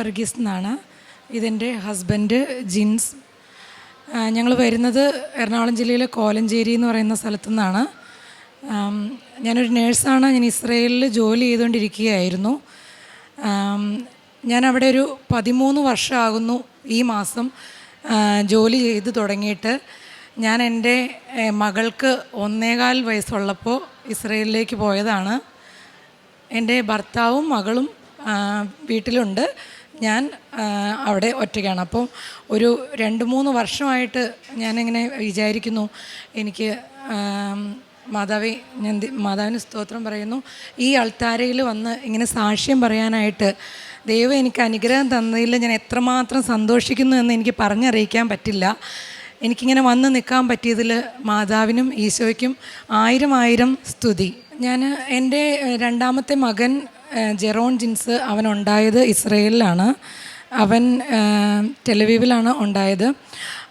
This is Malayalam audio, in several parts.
വർഗീസ് എന്നാണ് ഇതെന്റെ ഹസ്ബൻഡ് ജിൻസ്. ഞങ്ങൾ വരുന്നത് എറണാകുളം ജില്ലയിലെ കോലഞ്ചേരി എന്ന് പറയുന്ന സ്ഥലത്തു നിന്നാണ് ഞാനൊരു നേഴ്സാണ്. ഞാൻ ഇസ്രയേലിൽ ജോലി ചെയ്തുകൊണ്ടിരിക്കുകയായിരുന്നു. ഞാൻ അവിടെ ഒരു പതിമൂന്ന് വർഷമാകുന്നു ഈ മാസം ജോലി ചെയ്ത് തുടങ്ങിയിട്ട്. ഞാൻ എന്റെ മകൾക്ക് ഒന്നേകാൽ വയസ്സുള്ളപ്പോൾ ഇസ്രയേലിലേക്ക് പോയതാണ്. എന്റെ ഭർത്താവും മകളും വീട്ടിലുണ്ട്. ഞാൻ അവിടെ ഒറ്റയ്ക്കാണ്. അപ്പോൾ ഒരു രണ്ട് മൂന്ന് വർഷമായിട്ട് ഞാനിങ്ങനെ വിചാരിക്കുന്നു എനിക്ക് മാതാവി ഞാൻ മാതാവിന് സ്തോത്രം പറയുന്നു. ഈ അൾത്താരയിൽ വന്ന് ഇങ്ങനെ സാക്ഷ്യം പറയാനായിട്ട് ദൈവം എനിക്ക് അനുഗ്രഹം തന്നതിൽ ഞാൻ എത്രമാത്രം സന്തോഷിക്കുന്നു എന്ന് എനിക്ക് പറഞ്ഞറിയിക്കാൻ പറ്റില്ല. എനിക്കിങ്ങനെ വന്ന് നിൽക്കാൻ പറ്റിയതിൽ മാതാവിനും ഈശോയ്ക്കും ആയിരം ആയിരം സ്തുതി. ഞാൻ എന്റെ രണ്ടാമത്തെ മകൻ ജെറോൺ ജിൻസ് അവൻ അവനുണ്ടായത് ഇസ്രയേലിലാണ്. അവൻ ടെലവീവിലാണ് ഉണ്ടായത്.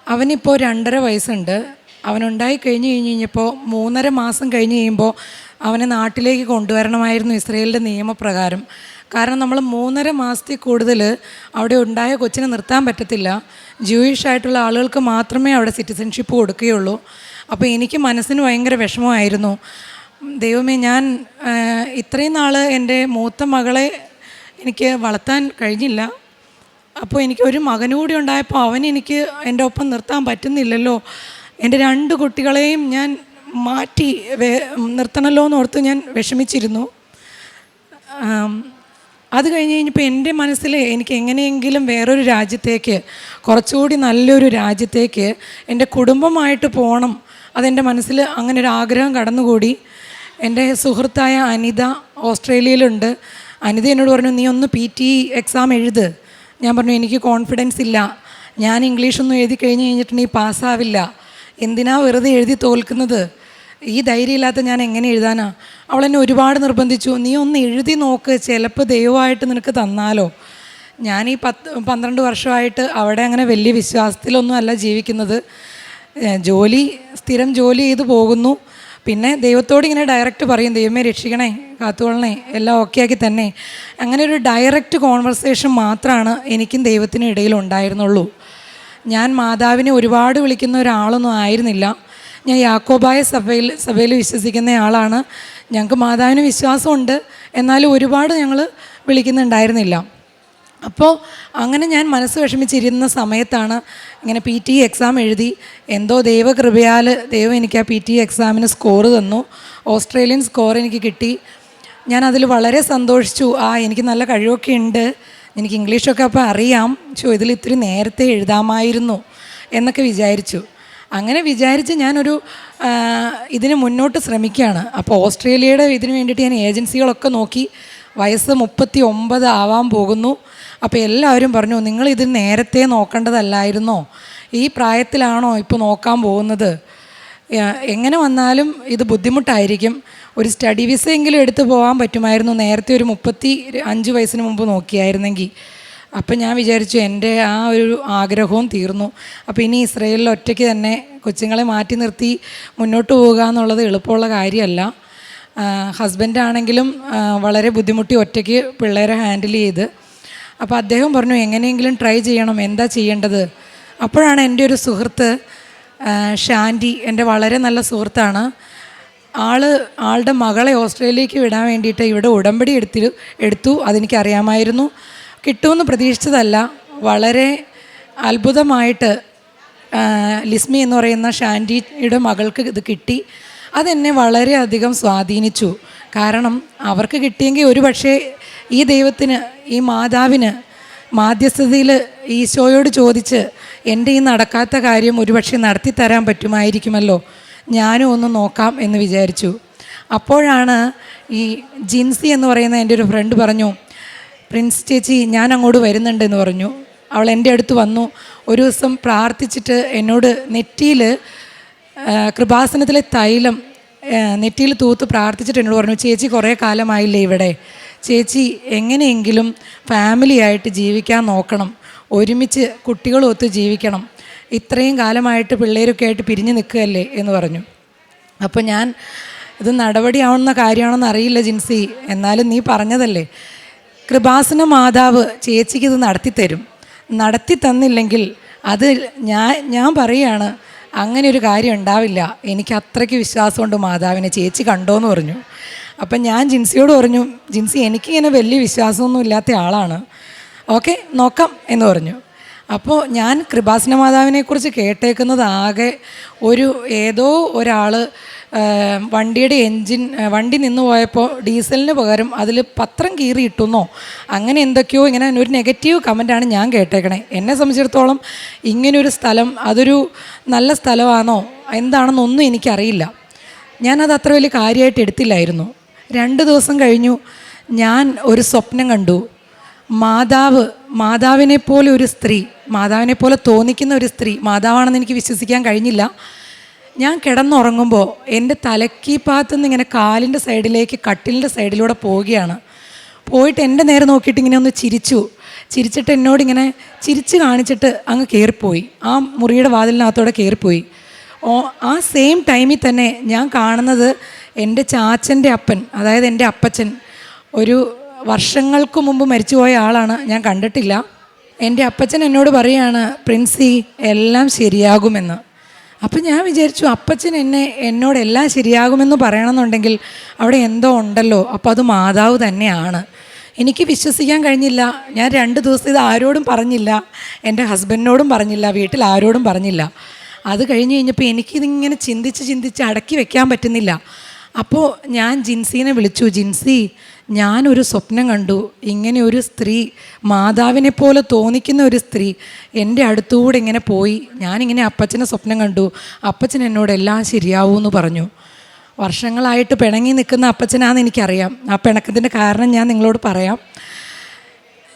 അവനിപ്പോൾ രണ്ടര വയസ്സുണ്ട്. അവനുണ്ടായി കഴിഞ്ഞ് കഴിഞ്ഞ് കഴിഞ്ഞപ്പോൾ മൂന്നര മാസം കഴിഞ്ഞ് കഴിയുമ്പോൾ അവനെ നാട്ടിലേക്ക് കൊണ്ടുവരണമായിരുന്നു ഇസ്രയേലിന്റെ നിയമപ്രകാരം. കാരണം നമ്മൾ മൂന്നര മാസത്തിൽ കൂടുതൽ അവിടെ ഉണ്ടായ കൊച്ചിനെ നിർത്താൻ പറ്റത്തില്ല. ജൂയിഷ് ആയിട്ടുള്ള ആളുകൾക്ക് മാത്രമേ അവിടെ സിറ്റിസൺഷിപ്പ് കൊടുക്കുകയുള്ളൂ. അപ്പോൾ എനിക്ക് മനസ്സിന് ഭയങ്കര വിഷമമായിരുന്നു. ദൈവമേ ഞാൻ ഇത്രയും നാൾ എന്റെ മൂത്ത മകളെ എനിക്ക് വളർത്താൻ കഴിഞ്ഞില്ല. അപ്പോൾ എനിക്ക് ഒരു മകനുകൂടി ഉണ്ടായപ്പോൾ അവൻ എനിക്ക് എന്റെ ഒപ്പം നിർത്താൻ പറ്റുന്നില്ലല്ലോ. എന്റെ രണ്ട് കുട്ടികളെയും ഞാൻ മാറ്റി നിർത്തണമല്ലോ എന്ന് ഓർത്ത് ഞാൻ വിഷമിച്ചിരുന്നു. അത് കഴിഞ്ഞ് കഴിഞ്ഞപ്പോൾ എന്റെ മനസ്സിൽ എനിക്ക് എങ്ങനെയെങ്കിലും വേറൊരു രാജ്യത്തേക്ക് കുറച്ചുകൂടി നല്ലൊരു രാജ്യത്തേക്ക് എന്റെ കുടുംബമായിട്ട് പോകണം അതെന്റെ മനസ്സിൽ അങ്ങനെ ഒരു ആഗ്രഹം കടന്നുകൂടി. എന്റെ സുഹൃത്തായ അനിത ഓസ്ട്രേലിയയിലുണ്ട്. അനിത എന്നോട് പറഞ്ഞു നീ ഒന്ന് പി ടി എക്സാം എഴുത്. ഞാൻ പറഞ്ഞു എനിക്ക് കോൺഫിഡൻസ് ഇല്ല. ഞാൻ ഇംഗ്ലീഷൊന്നും എഴുതി കഴിഞ്ഞ് കഴിഞ്ഞിട്ടുണ്ടെങ്കിൽ പാസ്സാവില്ല എന്തിനാ വെറുതെ എഴുതി തോൽക്കുന്നത്? ഈ ധൈര്യമില്ലാത്ത ഞാൻ എങ്ങനെ എഴുതാനാ? അവൾ എന്നെ ഒരുപാട് നിർബന്ധിച്ചു. നീ ഒന്ന് എഴുതി നോക്ക് ചിലപ്പോൾ ദൈവമായിട്ട് നിനക്ക് തന്നാലോ. ഞാൻ ഈ പത്ത് പന്ത്രണ്ട് വർഷമായിട്ട് അവിടെ അങ്ങനെ വലിയ വിശ്വാസത്തിലൊന്നും അല്ല ജീവിക്കുന്നത്. ജോലി സ്ഥിരം ജോലി ചെയ്ത് പോകുന്നു. പിന്നെ ദൈവത്തോട് ഇങ്ങനെ ഡയറക്റ്റ് പറയും ദൈവമേ രക്ഷിക്കണേ കാത്തുകൊള്ളണേ എല്ലാം ഓക്കെ ആക്കി തന്നെ. അങ്ങനെ ഒരു ഡയറക്റ്റ് കോൺവെർസേഷൻ മാത്രമാണ് എനിക്കും ദൈവത്തിനും ഇടയിൽ ഉണ്ടായിരുന്നുള്ളൂ. ഞാൻ മാതാവിനെ ഒരുപാട് വിളിക്കുന്ന ഒരാളൊന്നും ആയിരുന്നില്ല. ഞാൻ യാക്കോബായ സഭയിൽ സഭയിൽ വിശ്വസിക്കുന്ന ആളാണ്. ഞങ്ങൾക്ക് മാതാവിന് വിശ്വാസമുണ്ട്. എന്നാലും ഒരുപാട് ഞങ്ങൾ വിളിക്കുന്നുണ്ടായിരുന്നില്ല. അപ്പോൾ അങ്ങനെ ഞാൻ മനസ്സ് വിഷമിച്ചിരുന്ന സമയത്താണ് ഇങ്ങനെ പി ടി എക്സാം എഴുതി എന്തോ ദൈവകൃപയാൽ ദൈവം എനിക്ക് ആ പി ടി എക്സാമിന് സ്കോർ തന്നു. ഓസ്ട്രേലിയൻ സ്കോർ എനിക്ക് കിട്ടി. ഞാൻ അതിൽ വളരെ സന്തോഷിച്ചു. ആ എനിക്ക് നല്ല കഴിവൊക്കെ ഉണ്ട്. എനിക്ക് ഇംഗ്ലീഷൊക്കെ അപ്പോൾ അറിയാം. ചോ ഇതിൽ ഇത്തിരി നേരത്തെ എഴുതാമായിരുന്നു എന്നൊക്കെ വിചാരിച്ചു. അങ്ങനെ വിചാരിച്ച് ഞാനൊരു ഇതിന് മുന്നോട്ട് ശ്രമിക്കുകയാണ്. അപ്പോൾ ഓസ്ട്രേലിയയുടെ ഇതിന് വേണ്ടിയിട്ട് ഞാൻ ഏജൻസികളൊക്കെ നോക്കി. വയസ്സ് മുപ്പത്തി ഒമ്പത് ആവാൻ പോകുന്നു. അപ്പോൾ എല്ലാവരും പറഞ്ഞു നിങ്ങൾ ഇത് നേരത്തെ നോക്കേണ്ടതല്ലായിരുന്നോ? ഈ പ്രായത്തിലാണോ ഇപ്പോൾ നോക്കാൻ പോകുന്നത്? എങ്ങനെ വന്നാലും ഇത് ബുദ്ധിമുട്ടായിരിക്കും. ഒരു സ്റ്റഡി വിസ എങ്കിലും എടുത്തു പോകാൻ പറ്റുമായിരുന്നു. നേരത്തെ ഒരു മുപ്പത്തി അഞ്ച് വയസ്സിന് മുമ്പ് നോക്കിയായിരുന്നെങ്കിൽ അപ്പം ഞാൻ വിചാരിച്ചു എന്റെ ആ ഒരു ആഗ്രഹവും തീർന്നു. അപ്പോൾ ഇനി ഇസ്രയേലിൽ ഒറ്റയ്ക്ക് തന്നെ കൊച്ചുങ്ങളെ മാറ്റി നിർത്തി മുന്നോട്ട് പോകുക എന്നുള്ളത് എളുപ്പമുള്ള കാര്യമല്ല. ഹസ്ബൻഡാണെങ്കിലും വളരെ ബുദ്ധിമുട്ടി ഒറ്റയ്ക്ക് പിള്ളേരെ ഹാൻഡിൽ ചെയ്ത് അപ്പോൾ അദ്ദേഹം പറഞ്ഞു എങ്ങനെയെങ്കിലും ട്രൈ ചെയ്യണം. എന്താ ചെയ്യേണ്ടത്? അപ്പോഴാണ് എന്റെ ഒരു സുഹൃത്ത് ഷാൻഡി എന്റെ വളരെ നല്ല സുഹൃത്താണ്. ആൾ ആളുടെ മകളെ ഓസ്ട്രേലിയക്ക് വിടാൻ വേണ്ടിയിട്ട് ഇവിടെ ഉടമ്പടി എടുത്തു എടുത്തു. അതെനിക്കറിയാമായിരുന്നു. കിട്ടുമെന്ന് പ്രതീക്ഷിച്ചതല്ല. വളരെ അത്ഭുതമായിട്ട് ലിസ്മി എന്ന് പറയുന്ന ഷാൻഡിയുടെ മകൾക്ക് ഇത് കിട്ടി. അതെന്നെ വളരെയധികം സ്വാധീനിച്ചു. കാരണം അവർക്ക് കിട്ടിയെങ്കിൽ ഒരു പക്ഷേ ഈ ദൈവത്തിന് ഈ മാതാവിന് മാധ്യസ്ഥതയിൽ ഈശോയോട് ചോദിച്ച് എന്റെ ഈ നടക്കാത്ത കാര്യം ഒരുപക്ഷെ നടത്തി തരാൻ പറ്റുമായിരിക്കുമല്ലോ. ഞാനും ഒന്ന് നോക്കാം എന്ന് വിചാരിച്ചു. അപ്പോഴാണ് ഈ ജിൻസി എന്ന് പറയുന്ന എന്റെ ഒരു ഫ്രണ്ട് പറഞ്ഞു പ്രിൻസ് ചേച്ചി ഞാൻ അങ്ങോട്ട് വരുന്നുണ്ട് എന്ന് പറഞ്ഞു. അവൾ എന്റെ അടുത്ത് വന്നു. ഒരു ദിവസം പ്രാർത്ഥിച്ചിട്ട് എന്നോട് നെറ്റിയിൽ കൃപാസനത്തിലെ തൈലം നെറ്റിയിൽ തൂത്ത് പ്രാർത്ഥിച്ചിട്ട് എന്നോട് പറഞ്ഞു ചേച്ചി കുറേ കാലമായില്ലേ ഇവിടെ? ചേച്ചി എങ്ങനെയെങ്കിലും ഫാമിലിയായിട്ട് ജീവിക്കാൻ നോക്കണം. ഒരുമിച്ച് കുട്ടികളൊത്ത് ജീവിക്കണം. ഇത്രയും കാലമായിട്ട് പിള്ളേരൊക്കെ ആയിട്ട് പിരിഞ്ഞു നിൽക്കുകയല്ലേ എന്ന് പറഞ്ഞു. അപ്പോൾ ഞാൻ ഇത് നടപടിയാവുന്ന കാര്യമാണെന്ന് അറിയില്ല ജിൻസി. എന്നാലും നീ പറഞ്ഞതല്ലേ. കൃപാസന മാതാവ് ചേച്ചിക്ക് ഇത് നടത്തി തരും നടത്തി തന്നില്ലെങ്കിൽ അത് ഞാൻ ഞാൻ പറയുകയാണ് അങ്ങനെ ഒരു കാര്യം ഉണ്ടാവില്ല. എനിക്ക് അത്രയ്ക്ക് വിശ്വാസമുണ്ട് മാതാവിനെ. ചേച്ചി കണ്ടോ എന്ന് പറഞ്ഞു. അപ്പം ഞാൻ ജിൻസിയോട് പറഞ്ഞു ജിൻസി എനിക്കിങ്ങനെ വലിയ വിശ്വാസമൊന്നും ഇല്ലാത്ത ആളാണ്. ഓക്കെ നോക്കാം എന്ന് പറഞ്ഞു. അപ്പോൾ ഞാൻ കൃപാസന മാതാവിനെക്കുറിച്ച് കേട്ടേക്കുന്നത് ആകെ ഒരു ഏതോ ഒരാൾ വണ്ടിയുടെ എൻജിൻ വണ്ടി നിന്ന് പോയപ്പോൾ ഡീസലിന് പകരം അതിൽ പത്രം കീറി ഇട്ടുന്നോ അങ്ങനെ എന്തൊക്കെയോ ഇങ്ങനെ ഒരു നെഗറ്റീവ് കമന്റാണ് ഞാൻ കേട്ടേക്കണേ. എന്നെ സംബന്ധിച്ചിടത്തോളം ഇങ്ങനൊരു സ്ഥലം അതൊരു നല്ല സ്ഥലമാണോ എന്താണെന്നൊന്നും എനിക്കറിയില്ല. ഞാനത് അത്ര വലിയ കാര്യമായിട്ട് എടുത്തില്ലായിരുന്നു. രണ്ട് ദിവസം കഴിഞ്ഞു ഞാൻ ഒരു സ്വപ്നം കണ്ടു. മാതാവ് മാതാവിനെ പോലെ ഒരു സ്ത്രീ മാതാവിനെ പോലെ തോന്നിക്കുന്ന ഒരു സ്ത്രീ മാതാവാണെന്ന് എനിക്ക് വിശ്വസിക്കാൻ കഴിഞ്ഞില്ല. ഞാൻ കിടന്നുറങ്ങുമ്പോൾ എന്റെ തലക്കീ ഭാഗത്തുനിന്ന് ഇങ്ങനെ കാലിന്റെ സൈഡിലേക്ക് കട്ടിലിന്റെ സൈഡിലൂടെ പോവുകയാണ്. പോയിട്ട് എന്റെ നേരെ നോക്കിയിട്ട് ഇങ്ങനെ ഒന്ന് ചിരിച്ചു. ചിരിച്ചിട്ട് എന്നോട് ഇങ്ങനെ ചിരിച്ച് കാണിച്ചിട്ട് അങ്ങ് കയറിപ്പോയി. ആ മുറിയുടെ വാതിലിനകത്തോടെ കയറിപ്പോയി. ആ സെയിം ടൈമിൽ തന്നെ ഞാൻ കാണുന്നത് എന്റെ ചാച്ചന്റെ അപ്പൻ അതായത് എന്റെ അപ്പച്ചൻ ഒരു വർഷങ്ങൾക്ക് മുമ്പ് മരിച്ചുപോയ ആളാണ്. ഞാൻ കണ്ടിട്ടില്ല. എന്റെ അപ്പച്ചൻ എന്നോട് പറയാണ് പ്രിൻസി എല്ലാം ശരിയാകുമെന്ന്. അപ്പം ഞാൻ വിചാരിച്ചു അപ്പച്ചൻ എന്നെ എന്നോട് എല്ലാം ശരിയാകുമെന്ന് പറയണമെന്നുണ്ടെങ്കിൽ അവിടെ എന്തോ ഉണ്ടല്ലോ. അപ്പോൾ അത് മാതാവ് തന്നെയാണ്. എനിക്ക് വിശ്വസിക്കാൻ കഴിഞ്ഞില്ല. ഞാൻ രണ്ട് ദിവസം ഇത് ആരോടും പറഞ്ഞില്ല. എന്റെ ഹസ്ബൻഡിനോടും പറഞ്ഞില്ല. വീട്ടിൽ ആരോടും പറഞ്ഞില്ല. അത് കഴിഞ്ഞ് കഴിഞ്ഞപ്പോൾ എനിക്കിതിങ്ങനെ ചിന്തിച്ച് ചിന്തിച്ച് അടക്കി വെക്കാൻ പറ്റുന്നില്ല. അപ്പോൾ ഞാൻ ജിൻസിനെ വിളിച്ചു ജിൻസി ഞാനൊരു സ്വപ്നം കണ്ടു. ഇങ്ങനെ ഒരു സ്ത്രീ മാതാവിനെ പോലെ തോന്നിക്കുന്ന ഒരു സ്ത്രീ എന്റെ അടുത്തുകൂടെ ഇങ്ങനെ പോയി. ഞാനിങ്ങനെ അപ്പച്ചനെ സ്വപ്നം കണ്ടു. അപ്പച്ചൻ എന്നോട് എല്ലാം ശരിയാവൂ എന്ന് പറഞ്ഞു. വർഷങ്ങളായിട്ട് പിണങ്ങി നിൽക്കുന്ന അപ്പച്ചനാണെന്ന് എനിക്കറിയാം. ആ പിണക്കത്തിന്റെ കാരണം ഞാൻ നിങ്ങളോട് പറയാം.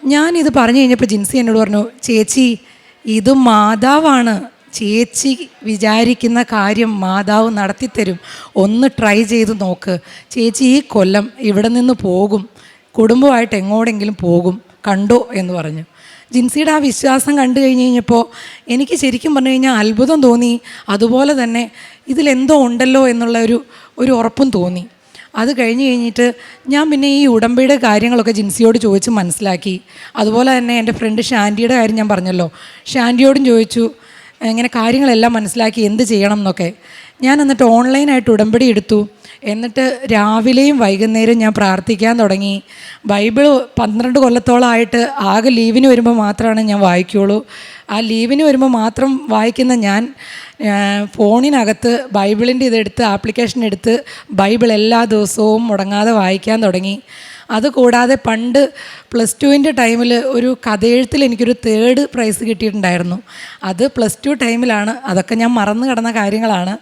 ഞാനിത് പറഞ്ഞു കഴിഞ്ഞപ്പോൾ ജിൻസി എന്നോട് പറഞ്ഞു ചേച്ചി ഇത് മാതാവാണ്. ചേച്ചി വിചാരിക്കുന്ന കാര്യം മാതാവ് നടത്തിത്തരും. ഒന്ന് ട്രൈ ചെയ്ത് നോക്ക്. ചേച്ചി ഈ കൊല്ലം ഇവിടെ നിന്ന് പോകും. കുടുംബമായിട്ട് എങ്ങോടെങ്കിലും പോകും. കണ്ടോ എന്ന് പറഞ്ഞു. ജിൻസിയുടെ ആ വിശ്വാസം കണ്ടു കഴിഞ്ഞ് കഴിഞ്ഞപ്പോൾ എനിക്ക് ശരിക്കും പറഞ്ഞു കഴിഞ്ഞാൽ അത്ഭുതം തോന്നി. അതുപോലെ തന്നെ ഇതിലെന്തോ ഉണ്ടല്ലോ എന്നുള്ള ഒരു ഒരു ഉറപ്പും തോന്നി. അത് കഴിഞ്ഞ് കഴിഞ്ഞിട്ട് ഞാൻ പിന്നെ ഈ ഉടമ്പയുടെ കാര്യങ്ങളൊക്കെ ജിൻസിയോട് ചോദിച്ച് മനസ്സിലാക്കി. അതുപോലെ തന്നെ എന്റെ ഫ്രണ്ട് ഷാന്റിയുടെ കാര്യം ഞാൻ പറഞ്ഞല്ലോ. ഷാന്റിയോടും ചോദിച്ചു ഇങ്ങനെ കാര്യങ്ങളെല്ലാം മനസ്സിലാക്കി എന്ത് ചെയ്യണം എന്നൊക്കെ. ഞാൻ എന്നിട്ട് ഓൺലൈനായിട്ട് ഉടമ്പടി എടുത്തു. എന്നിട്ട് രാവിലെയും വൈകുന്നേരം ഞാൻ പ്രാർത്ഥിക്കാൻ തുടങ്ങി. ബൈബിൾ പന്ത്രണ്ട് കൊല്ലത്തോളമായിട്ട് ആകെ ലീവിന് വരുമ്പോൾ മാത്രമാണ് ഞാൻ വായിക്കുകയുള്ളൂ ആ ലീവിന് വരുമ്പോൾ മാത്രം വായിക്കുന്ന ഞാൻ ഫോണിനകത്ത് ബൈബിളിന്റെ ഇതെടുത്ത് ആപ്ലിക്കേഷൻ എടുത്ത് ബൈബിൾ എല്ലാ ദിവസവും മുടങ്ങാതെ വായിക്കാൻ തുടങ്ങി. അതുകൂടാതെ പണ്ട് പ്ലസ് ടുവിന്റെ ടൈമിൽ ഒരു കഥയെഴുത്തിൽ എനിക്കൊരു തേർഡ് പ്രൈസ് കിട്ടിയിട്ടുണ്ടായിരുന്നു. അത് പ്ലസ് ടു ടൈമിലാണ്. അതൊക്കെ ഞാൻ മറന്നു കിടന്ന കാര്യങ്ങളാണ്.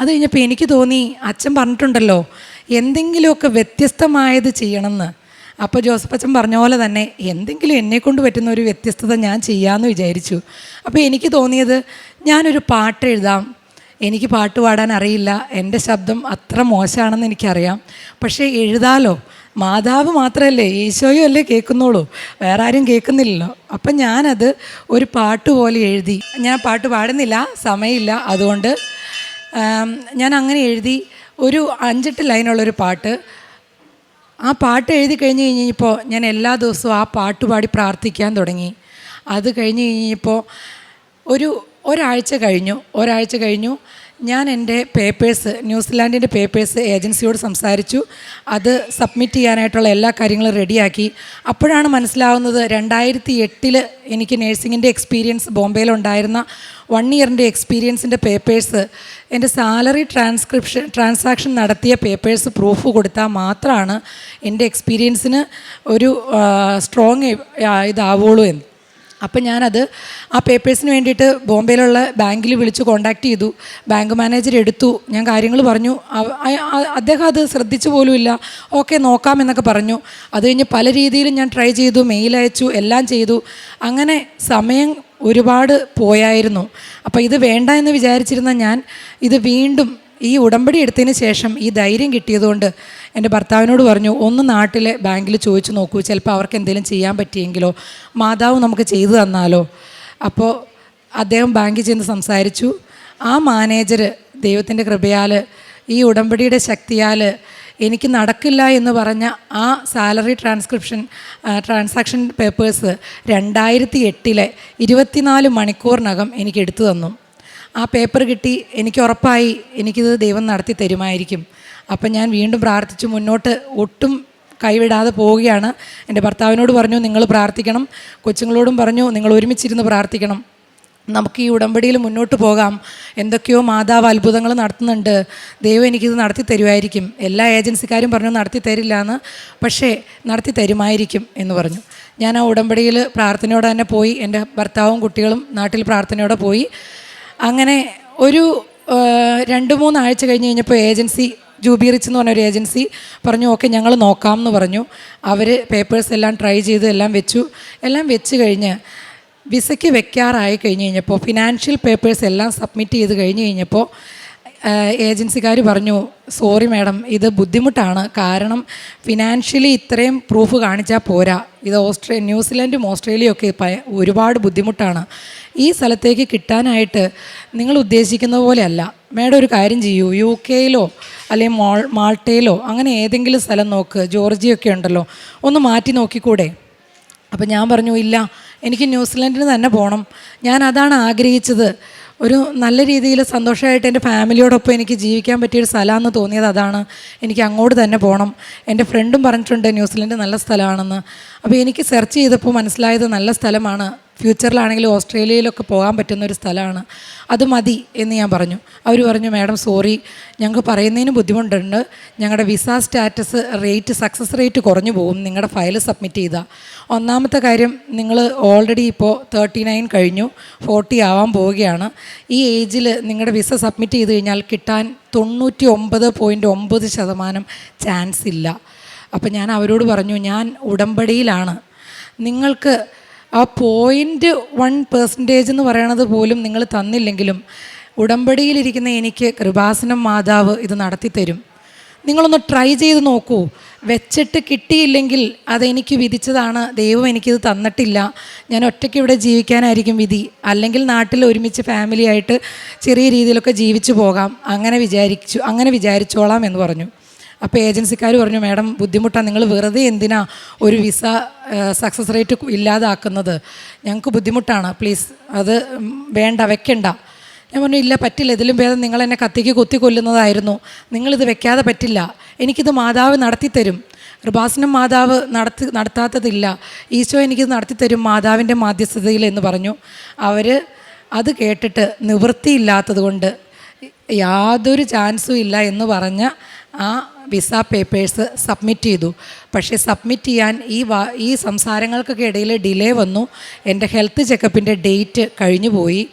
അത് കഴിഞ്ഞപ്പോൾ എനിക്ക് തോന്നി അച്ഛൻ പറഞ്ഞിട്ടുണ്ടല്ലോ എന്തെങ്കിലുമൊക്കെ വ്യത്യസ്തമായത് ചെയ്യണമെന്ന്. അപ്പോൾ ജോസഫ് അച്ഛൻ പറഞ്ഞ പോലെ തന്നെ എന്തെങ്കിലും എന്നെക്കൊണ്ട് പറ്റുന്ന ഒരു വ്യത്യസ്തത ഞാൻ ചെയ്യാമെന്ന് വിചാരിച്ചു. അപ്പോൾ എനിക്ക് തോന്നിയത് ഞാനൊരു പാട്ട് എഴുതാം. എനിക്ക് പാട്ട് പാടാൻ അറിയില്ല. എന്റെ ശബ്ദം അത്ര മോശമാണെന്ന് എനിക്കറിയാം. പക്ഷേ എഴുതാലോ? മാതാവ് മാത്രമല്ലേ ഈശോയും അല്ലേ കേൾക്കുന്നുള്ളൂ വേറെ ആരും കേൾക്കുന്നില്ലല്ലോ. അപ്പം ഞാനത് ഒരു പാട്ട് പോലെ എഴുതി. ഞാൻ പാട്ട് പാടുന്നില്ല സമയമില്ല. അതുകൊണ്ട് ഞാൻ അങ്ങനെ എഴുതി ഒരു അഞ്ചെട്ട് ലൈനുള്ളൊരു പാട്ട്. ആ പാട്ട് എഴുതി കഴിഞ്ഞ് കഴിഞ്ഞപ്പോൾ ഞാൻ എല്ലാ ദിവസവും ആ പാട്ട് പാടി പ്രാർത്ഥിക്കാൻ തുടങ്ങി. അത് കഴിഞ്ഞ് കഴിഞ്ഞപ്പോൾ ഒരു ഒരാഴ്ച കഴിഞ്ഞു. ഒരാഴ്ച കഴിഞ്ഞു. ഞാൻ എന്റെ പേപ്പേഴ്സ് ന്യൂസിലാൻഡിന്റെ പേപ്പേഴ്സ് ഏജൻസിയോട് സംസാരിച്ചു. അത് സബ്മിറ്റ് ചെയ്യാനായിട്ടുള്ള എല്ലാ കാര്യങ്ങളും റെഡിയാക്കി അപ്പോഴാണ് മനസ്സിലാവുന്നത് രണ്ടായിരത്തി എട്ടിൽ എനിക്ക് നേഴ്സിങ്ങിന്റെ എക്സ്പീരിയൻസ് ബോംബെയിലുണ്ടായിരുന്ന വൺ ഇയറിന്റെ എക്സ്പീരിയൻസിന്റെ പേപ്പേഴ്സ് എന്റെ സാലറി ട്രാൻസ്ക്രിപ്ഷൻ ട്രാൻസാക്ഷൻ നടത്തിയ പേപ്പേഴ്സ് പ്രൂഫ് കൊടുത്താൽ മാത്രമാണ് എന്റെ എക്സ്പീരിയൻസിന് ഒരു സ്ട്രോങ് ഇതാവുള്ളൂ എന്ന്. അപ്പം ഞാനത് ആ പേപ്പേഴ്സിന് വേണ്ടിയിട്ട് ബോംബെയിലുള്ള ബാങ്കിൽ വിളിച്ച് കോൺടാക്റ്റ് ചെയ്തു. ബാങ്ക് മാനേജർ എടുത്തു. ഞാൻ കാര്യങ്ങൾ പറഞ്ഞു. അദ്ദേഹം അത് ശ്രദ്ധിച്ചു പോലുമില്ല. ഓക്കെ നോക്കാം എന്നൊക്കെ പറഞ്ഞു. അത് കഴിഞ്ഞ് പല രീതിയിലും ഞാൻ ട്രൈ ചെയ്തു. മെയിൽ അയച്ചു. എല്ലാം ചെയ്തു. അങ്ങനെ സമയം ഒരുപാട് പോയായിരുന്നു. അപ്പോൾ ഇത് വേണ്ട എന്ന് വിചാരിച്ചിരുന്ന ഞാൻ ഇത് വീണ്ടും ഈ ഉടമ്പടി എടുത്തതിന് ശേഷം ഈ ധൈര്യം കിട്ടിയതുകൊണ്ട് എന്റെ ഭർത്താവിനോട് പറഞ്ഞു ഒന്ന് നാട്ടിലെ ബാങ്കിൽ ചോദിച്ചു നോക്കൂ ചിലപ്പോൾ അവർക്ക് എന്തെങ്കിലും ചെയ്യാൻ പറ്റിയെങ്കിലോ? മാതാവ് നമുക്ക് ചെയ്തു തന്നാലോ? അപ്പോൾ അദ്ദേഹം ബാങ്കിൽ ചെന്ന് സംസാരിച്ചു. ആ മാനേജർ ദൈവത്തിന്റെ കൃപയാൽ ഈ ഉടമ്പടിയുടെ ശക്തിയാൽ എനിക്ക് നടക്കില്ല എന്ന് പറഞ്ഞ ആ സാലറി ട്രാൻസ്ക്രിപ്ഷൻ ട്രാൻസാക്ഷൻ പേപ്പേഴ്സ് രണ്ടായിരത്തി എട്ടിലെ ഇരുപത്തിനാല് മണിക്കൂറിനകം എനിക്ക് എടുത്തു തന്നു. ആ പേപ്പർ കിട്ടി എനിക്ക് ഉറപ്പായി എനിക്കിത് ദൈവം നടത്തി തരുമായിരിക്കും. അപ്പം ഞാൻ വീണ്ടും പ്രാർത്ഥിച്ചു മുന്നോട്ട് ഒട്ടും കൈവിടാതെ പോവുകയാണ്. എന്റെ ഭർത്താവിനോട് പറഞ്ഞു നിങ്ങൾ പ്രാർത്ഥിക്കണം. കൊച്ചുങ്ങളോടും പറഞ്ഞു നിങ്ങൾ ഒരുമിച്ചിരുന്ന് പ്രാർത്ഥിക്കണം. നമുക്ക് ഈ ഉടമ്പടിയിൽ മുന്നോട്ട് പോകാം. എന്തൊക്കെയോ മാതാവ് അത്ഭുതങ്ങൾ നടത്തുന്നുണ്ട്. ദൈവം എനിക്കിത് നടത്തി തരുമായിരിക്കും. എല്ലാ ഏജൻസിക്കാരും പറഞ്ഞു നടത്തി തരില്ല എന്ന് പക്ഷേ നടത്തി തരുമായിരിക്കും എന്ന് പറഞ്ഞു. ഞാൻ ആ ഉടമ്പടിയിൽ പ്രാർത്ഥനയോടെ തന്നെ പോയി. എന്റെ ഭർത്താവും കുട്ടികളും നാട്ടിൽ പ്രാർത്ഥനയോടെ പോയി. അങ്ങനെ ഒരു രണ്ട് മൂന്നാഴ്ച കഴിഞ്ഞ് കഴിഞ്ഞപ്പോൾ ഏജൻസി ജൂബി റിച്ച് എന്ന് പറഞ്ഞൊരു ഏജൻസി പറഞ്ഞു ഓക്കെ ഞങ്ങൾ നോക്കാം എന്ന് പറഞ്ഞു. അവർ പേപ്പേഴ്സ് എല്ലാം ട്രൈ ചെയ്ത് എല്ലാം വെച്ചു. എല്ലാം വെച്ച് കഴിഞ്ഞ് വിസയ്ക്ക് വെക്കാറായി കഴിഞ്ഞ് കഴിഞ്ഞപ്പോൾ ഫിനാൻഷ്യൽ പേപ്പേഴ്സ് എല്ലാം സബ്മിറ്റ് ചെയ്ത് കഴിഞ്ഞ് കഴിഞ്ഞപ്പോൾ ഏജൻസിക്കാർ പറഞ്ഞു സോറി മാഡം ഇത് ബുദ്ധിമുട്ടാണ്. കാരണം ഫിനാൻഷ്യലി ഇത്രയും പ്രൂഫ് കാണിച്ചാൽ പോരാ. ഇത് ഓസ്ട്രേ ന്യൂസിലൻഡും ഓസ്ട്രേലിയയും ഒക്കെ ഒരുപാട് ബുദ്ധിമുട്ടാണ്. ഈ സ്ഥലത്തേക്ക് കിട്ടാനായിട്ട് നിങ്ങൾ ഉദ്ദേശിക്കുന്ന പോലെയല്ല. മേഡം ഒരു കാര്യം ചെയ്യൂ. യു കെയിലോ അല്ലെങ്കിൽ മോൾ മാൾട്ടയിലോ അങ്ങനെ ഏതെങ്കിലും സ്ഥലം നോക്ക്. ജോർജിയൊക്കെ ഉണ്ടല്ലോ. ഒന്ന് മാറ്റി നോക്കിക്കൂടെ? അപ്പം ഞാൻ പറഞ്ഞു ഇല്ല എനിക്ക് ന്യൂസിലൻഡിന് തന്നെ പോകണം ഞാൻ അതാണ് ആഗ്രഹിച്ചത്. ഒരു നല്ല രീതിയിൽ സന്തോഷമായിട്ട് എന്റെ ഫാമിലിയോടൊപ്പം എനിക്ക് ജീവിക്കാൻ പറ്റിയൊരു സ്ഥലമാണെന്ന് തോന്നിയത് അതാണ്. എനിക്ക് അങ്ങോട്ട് തന്നെ പോകണം എന്റെ ഫ്രണ്ടും പറഞ്ഞിട്ടുണ്ട് ന്യൂസിലൻഡ് നല്ല സ്ഥലമാണെന്ന്. അപ്പോൾ എനിക്ക് സെർച്ച് ചെയ്തപ്പോൾ മനസ്സിലായത് നല്ല സ്ഥലമാണ് ഫ്യൂച്ചറിലാണെങ്കിലും ഓസ്ട്രേലിയയിലൊക്കെ പോകാൻ പറ്റുന്ന ഒരു സ്ഥലമാണ്. അത് മതി എന്ന് ഞാൻ പറഞ്ഞു. അവർ പറഞ്ഞു മാഡം സോറി. ഞങ്ങൾക്ക് പറയുന്നതിന് ബുദ്ധിമുട്ടുണ്ട്. ഞങ്ങളുടെ visa status rate success rate കുറഞ്ഞു പോകും. നിങ്ങളുടെ ഫയൽ സബ്മിറ്റ് ചെയ്താൽ ഒന്നാമത്തെ കാര്യം നിങ്ങൾ ഓൾറെഡി ഇപ്പോൾ തേർട്ടി നയൻ കഴിഞ്ഞു. ഫോർട്ടി ആവാൻ പോവുകയാണ്. ഈ ഏജിൽ നിങ്ങളുടെ വിസ സബ്മിറ്റ് ചെയ്ത് കഴിഞ്ഞാൽ കിട്ടാൻ തൊണ്ണൂറ്റി ഒമ്പത് പോയിന്റ് ഒമ്പത് ശതമാനം ചാൻസ് ഇല്ല. അപ്പം ഞാൻ അവരോട് പറഞ്ഞു ഞാൻ ഉടമ്പടിയിലാണ്. നിങ്ങൾക്ക് ആ പോയിന്റ് വൺ പെർസെന്റേജ് എന്ന് പറയണത് പോലും നിങ്ങൾ തന്നില്ലെങ്കിലും ഉടമ്പടിയിലിരിക്കുന്ന എനിക്ക് കൃപാസനം മാതാവ് ഇത് നടത്തി തരും നിങ്ങളൊന്ന് ട്രൈ ചെയ്ത് നോക്കൂ. വെച്ചിട്ട് കിട്ടിയില്ലെങ്കിൽ അതെനിക്ക് വിധിച്ചതാണ്. ദൈവം എനിക്കിത് തന്നിട്ടില്ല. ഞാൻ ഒറ്റയ്ക്ക് ഇവിടെ ജീവിക്കാനായിരിക്കും വിധി. അല്ലെങ്കിൽ നാട്ടിൽ ഒരുമിച്ച് ഫാമിലിയായിട്ട് ചെറിയ രീതിയിലൊക്കെ ജീവിച്ചു പോകാം. അങ്ങനെ വിചാരിച്ചു അങ്ങനെ വിചാരിച്ചോളാം എന്ന് പറഞ്ഞു. അപ്പോൾ ഏജൻസിക്കാർ പറഞ്ഞു മാഡം ബുദ്ധിമുട്ടാണ് നിങ്ങൾ വെറുതെ എന്തിനാ ഒരു വിസ സക്സസ് റേറ്റ് ഇല്ലാതാക്കുന്നത്? ഞങ്ങൾക്ക് ബുദ്ധിമുട്ടാണ്. പ്ലീസ് അത് വേണ്ട വെക്കണ്ട. ഞാൻ പറഞ്ഞു ഇല്ല പറ്റില്ല. ഇതിലും ഭേദം നിങ്ങൾ എന്നെ കത്തിക്ക് കുത്തി കൊല്ലുന്നതായിരുന്നു. നിങ്ങളിത് വെക്കാതെ പറ്റില്ല. എനിക്കിത് മാതാവ് നടത്തിത്തരും കൃപാസനം മാതാവ് നടത്തി നടത്താത്തതില്ല. ഈശോ എനിക്കിത് നടത്തിത്തരും മാതാവിന്റെ മാധ്യസ്ഥതയിൽ എന്ന് പറഞ്ഞു. അവർ അത് കേട്ടിട്ട് നിവൃത്തിയില്ലാത്തത് കൊണ്ട് യാതൊരു ചാൻസും ഇല്ല എന്ന് പറഞ്ഞ ആ വിസ പേപ്പേഴ്സ് സബ്മിറ്റ് ചെയ്തു. പക്ഷേ സബ്മിറ്റ് ചെയ്യാൻ ഈ വാ ഈ സംസാരങ്ങൾക്കൊക്കെ ഇടയിൽ ഡിലേ വന്നു. എന്റെ ഹെൽത്ത് ചെക്കപ്പിന്റെ ഡേറ്റ് കഴിഞ്ഞു പോയി.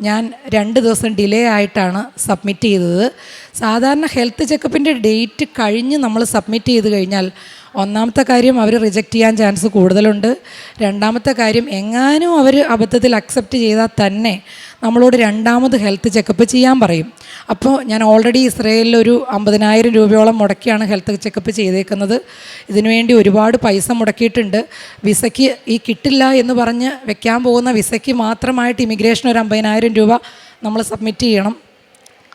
ഞാൻ രണ്ട് ദിവസം ഡിലേ ആയിട്ടാണ് സബ്മിറ്റ് ചെയ്തത്. സാധാരണ ഹെൽത്ത് ചെക്കപ്പിന്റെ ഡേറ്റ് കഴിഞ്ഞ് നമ്മൾ സബ്മിറ്റ് ചെയ്ത് കഴിഞ്ഞാൽ ഒന്നാമത്തെ കാര്യം അവർ റിജക്റ്റ് ചെയ്യാൻ ചാൻസ് കൂടുതലുണ്ട്. രണ്ടാമത്തെ കാര്യം എങ്ങാനും അവർ അബദ്ധത്തിൽ അക്സെപ്റ്റ് ചെയ്താൽ തന്നെ നമ്മളോട് രണ്ടാമത് ഹെൽത്ത് ചെക്കപ്പ് ചെയ്യാൻ പറയും. അപ്പോൾ ഞാൻ ഓൾറെഡി ഇസ്രയേലിൽ ഒരു അമ്പതിനായിരം രൂപയോളം മുടക്കിയാണ് ഹെൽത്ത് ചെക്കപ്പ് ചെയ്തേക്കുന്നത്. ഇതിനുവേണ്ടി ഒരുപാട് പൈസ മുടക്കിയിട്ടുണ്ട്. വിസയ്ക്ക് ഈ കിട്ടില്ല എന്ന് പറഞ്ഞ് വെക്കാൻ പോകുന്ന വിസയ്ക്ക് മാത്രമായിട്ട് ഇമിഗ്രേഷൻ ഒരു അമ്പതിനായിരം രൂപ നമ്മൾ സബ്മിറ്റ് ചെയ്യണം.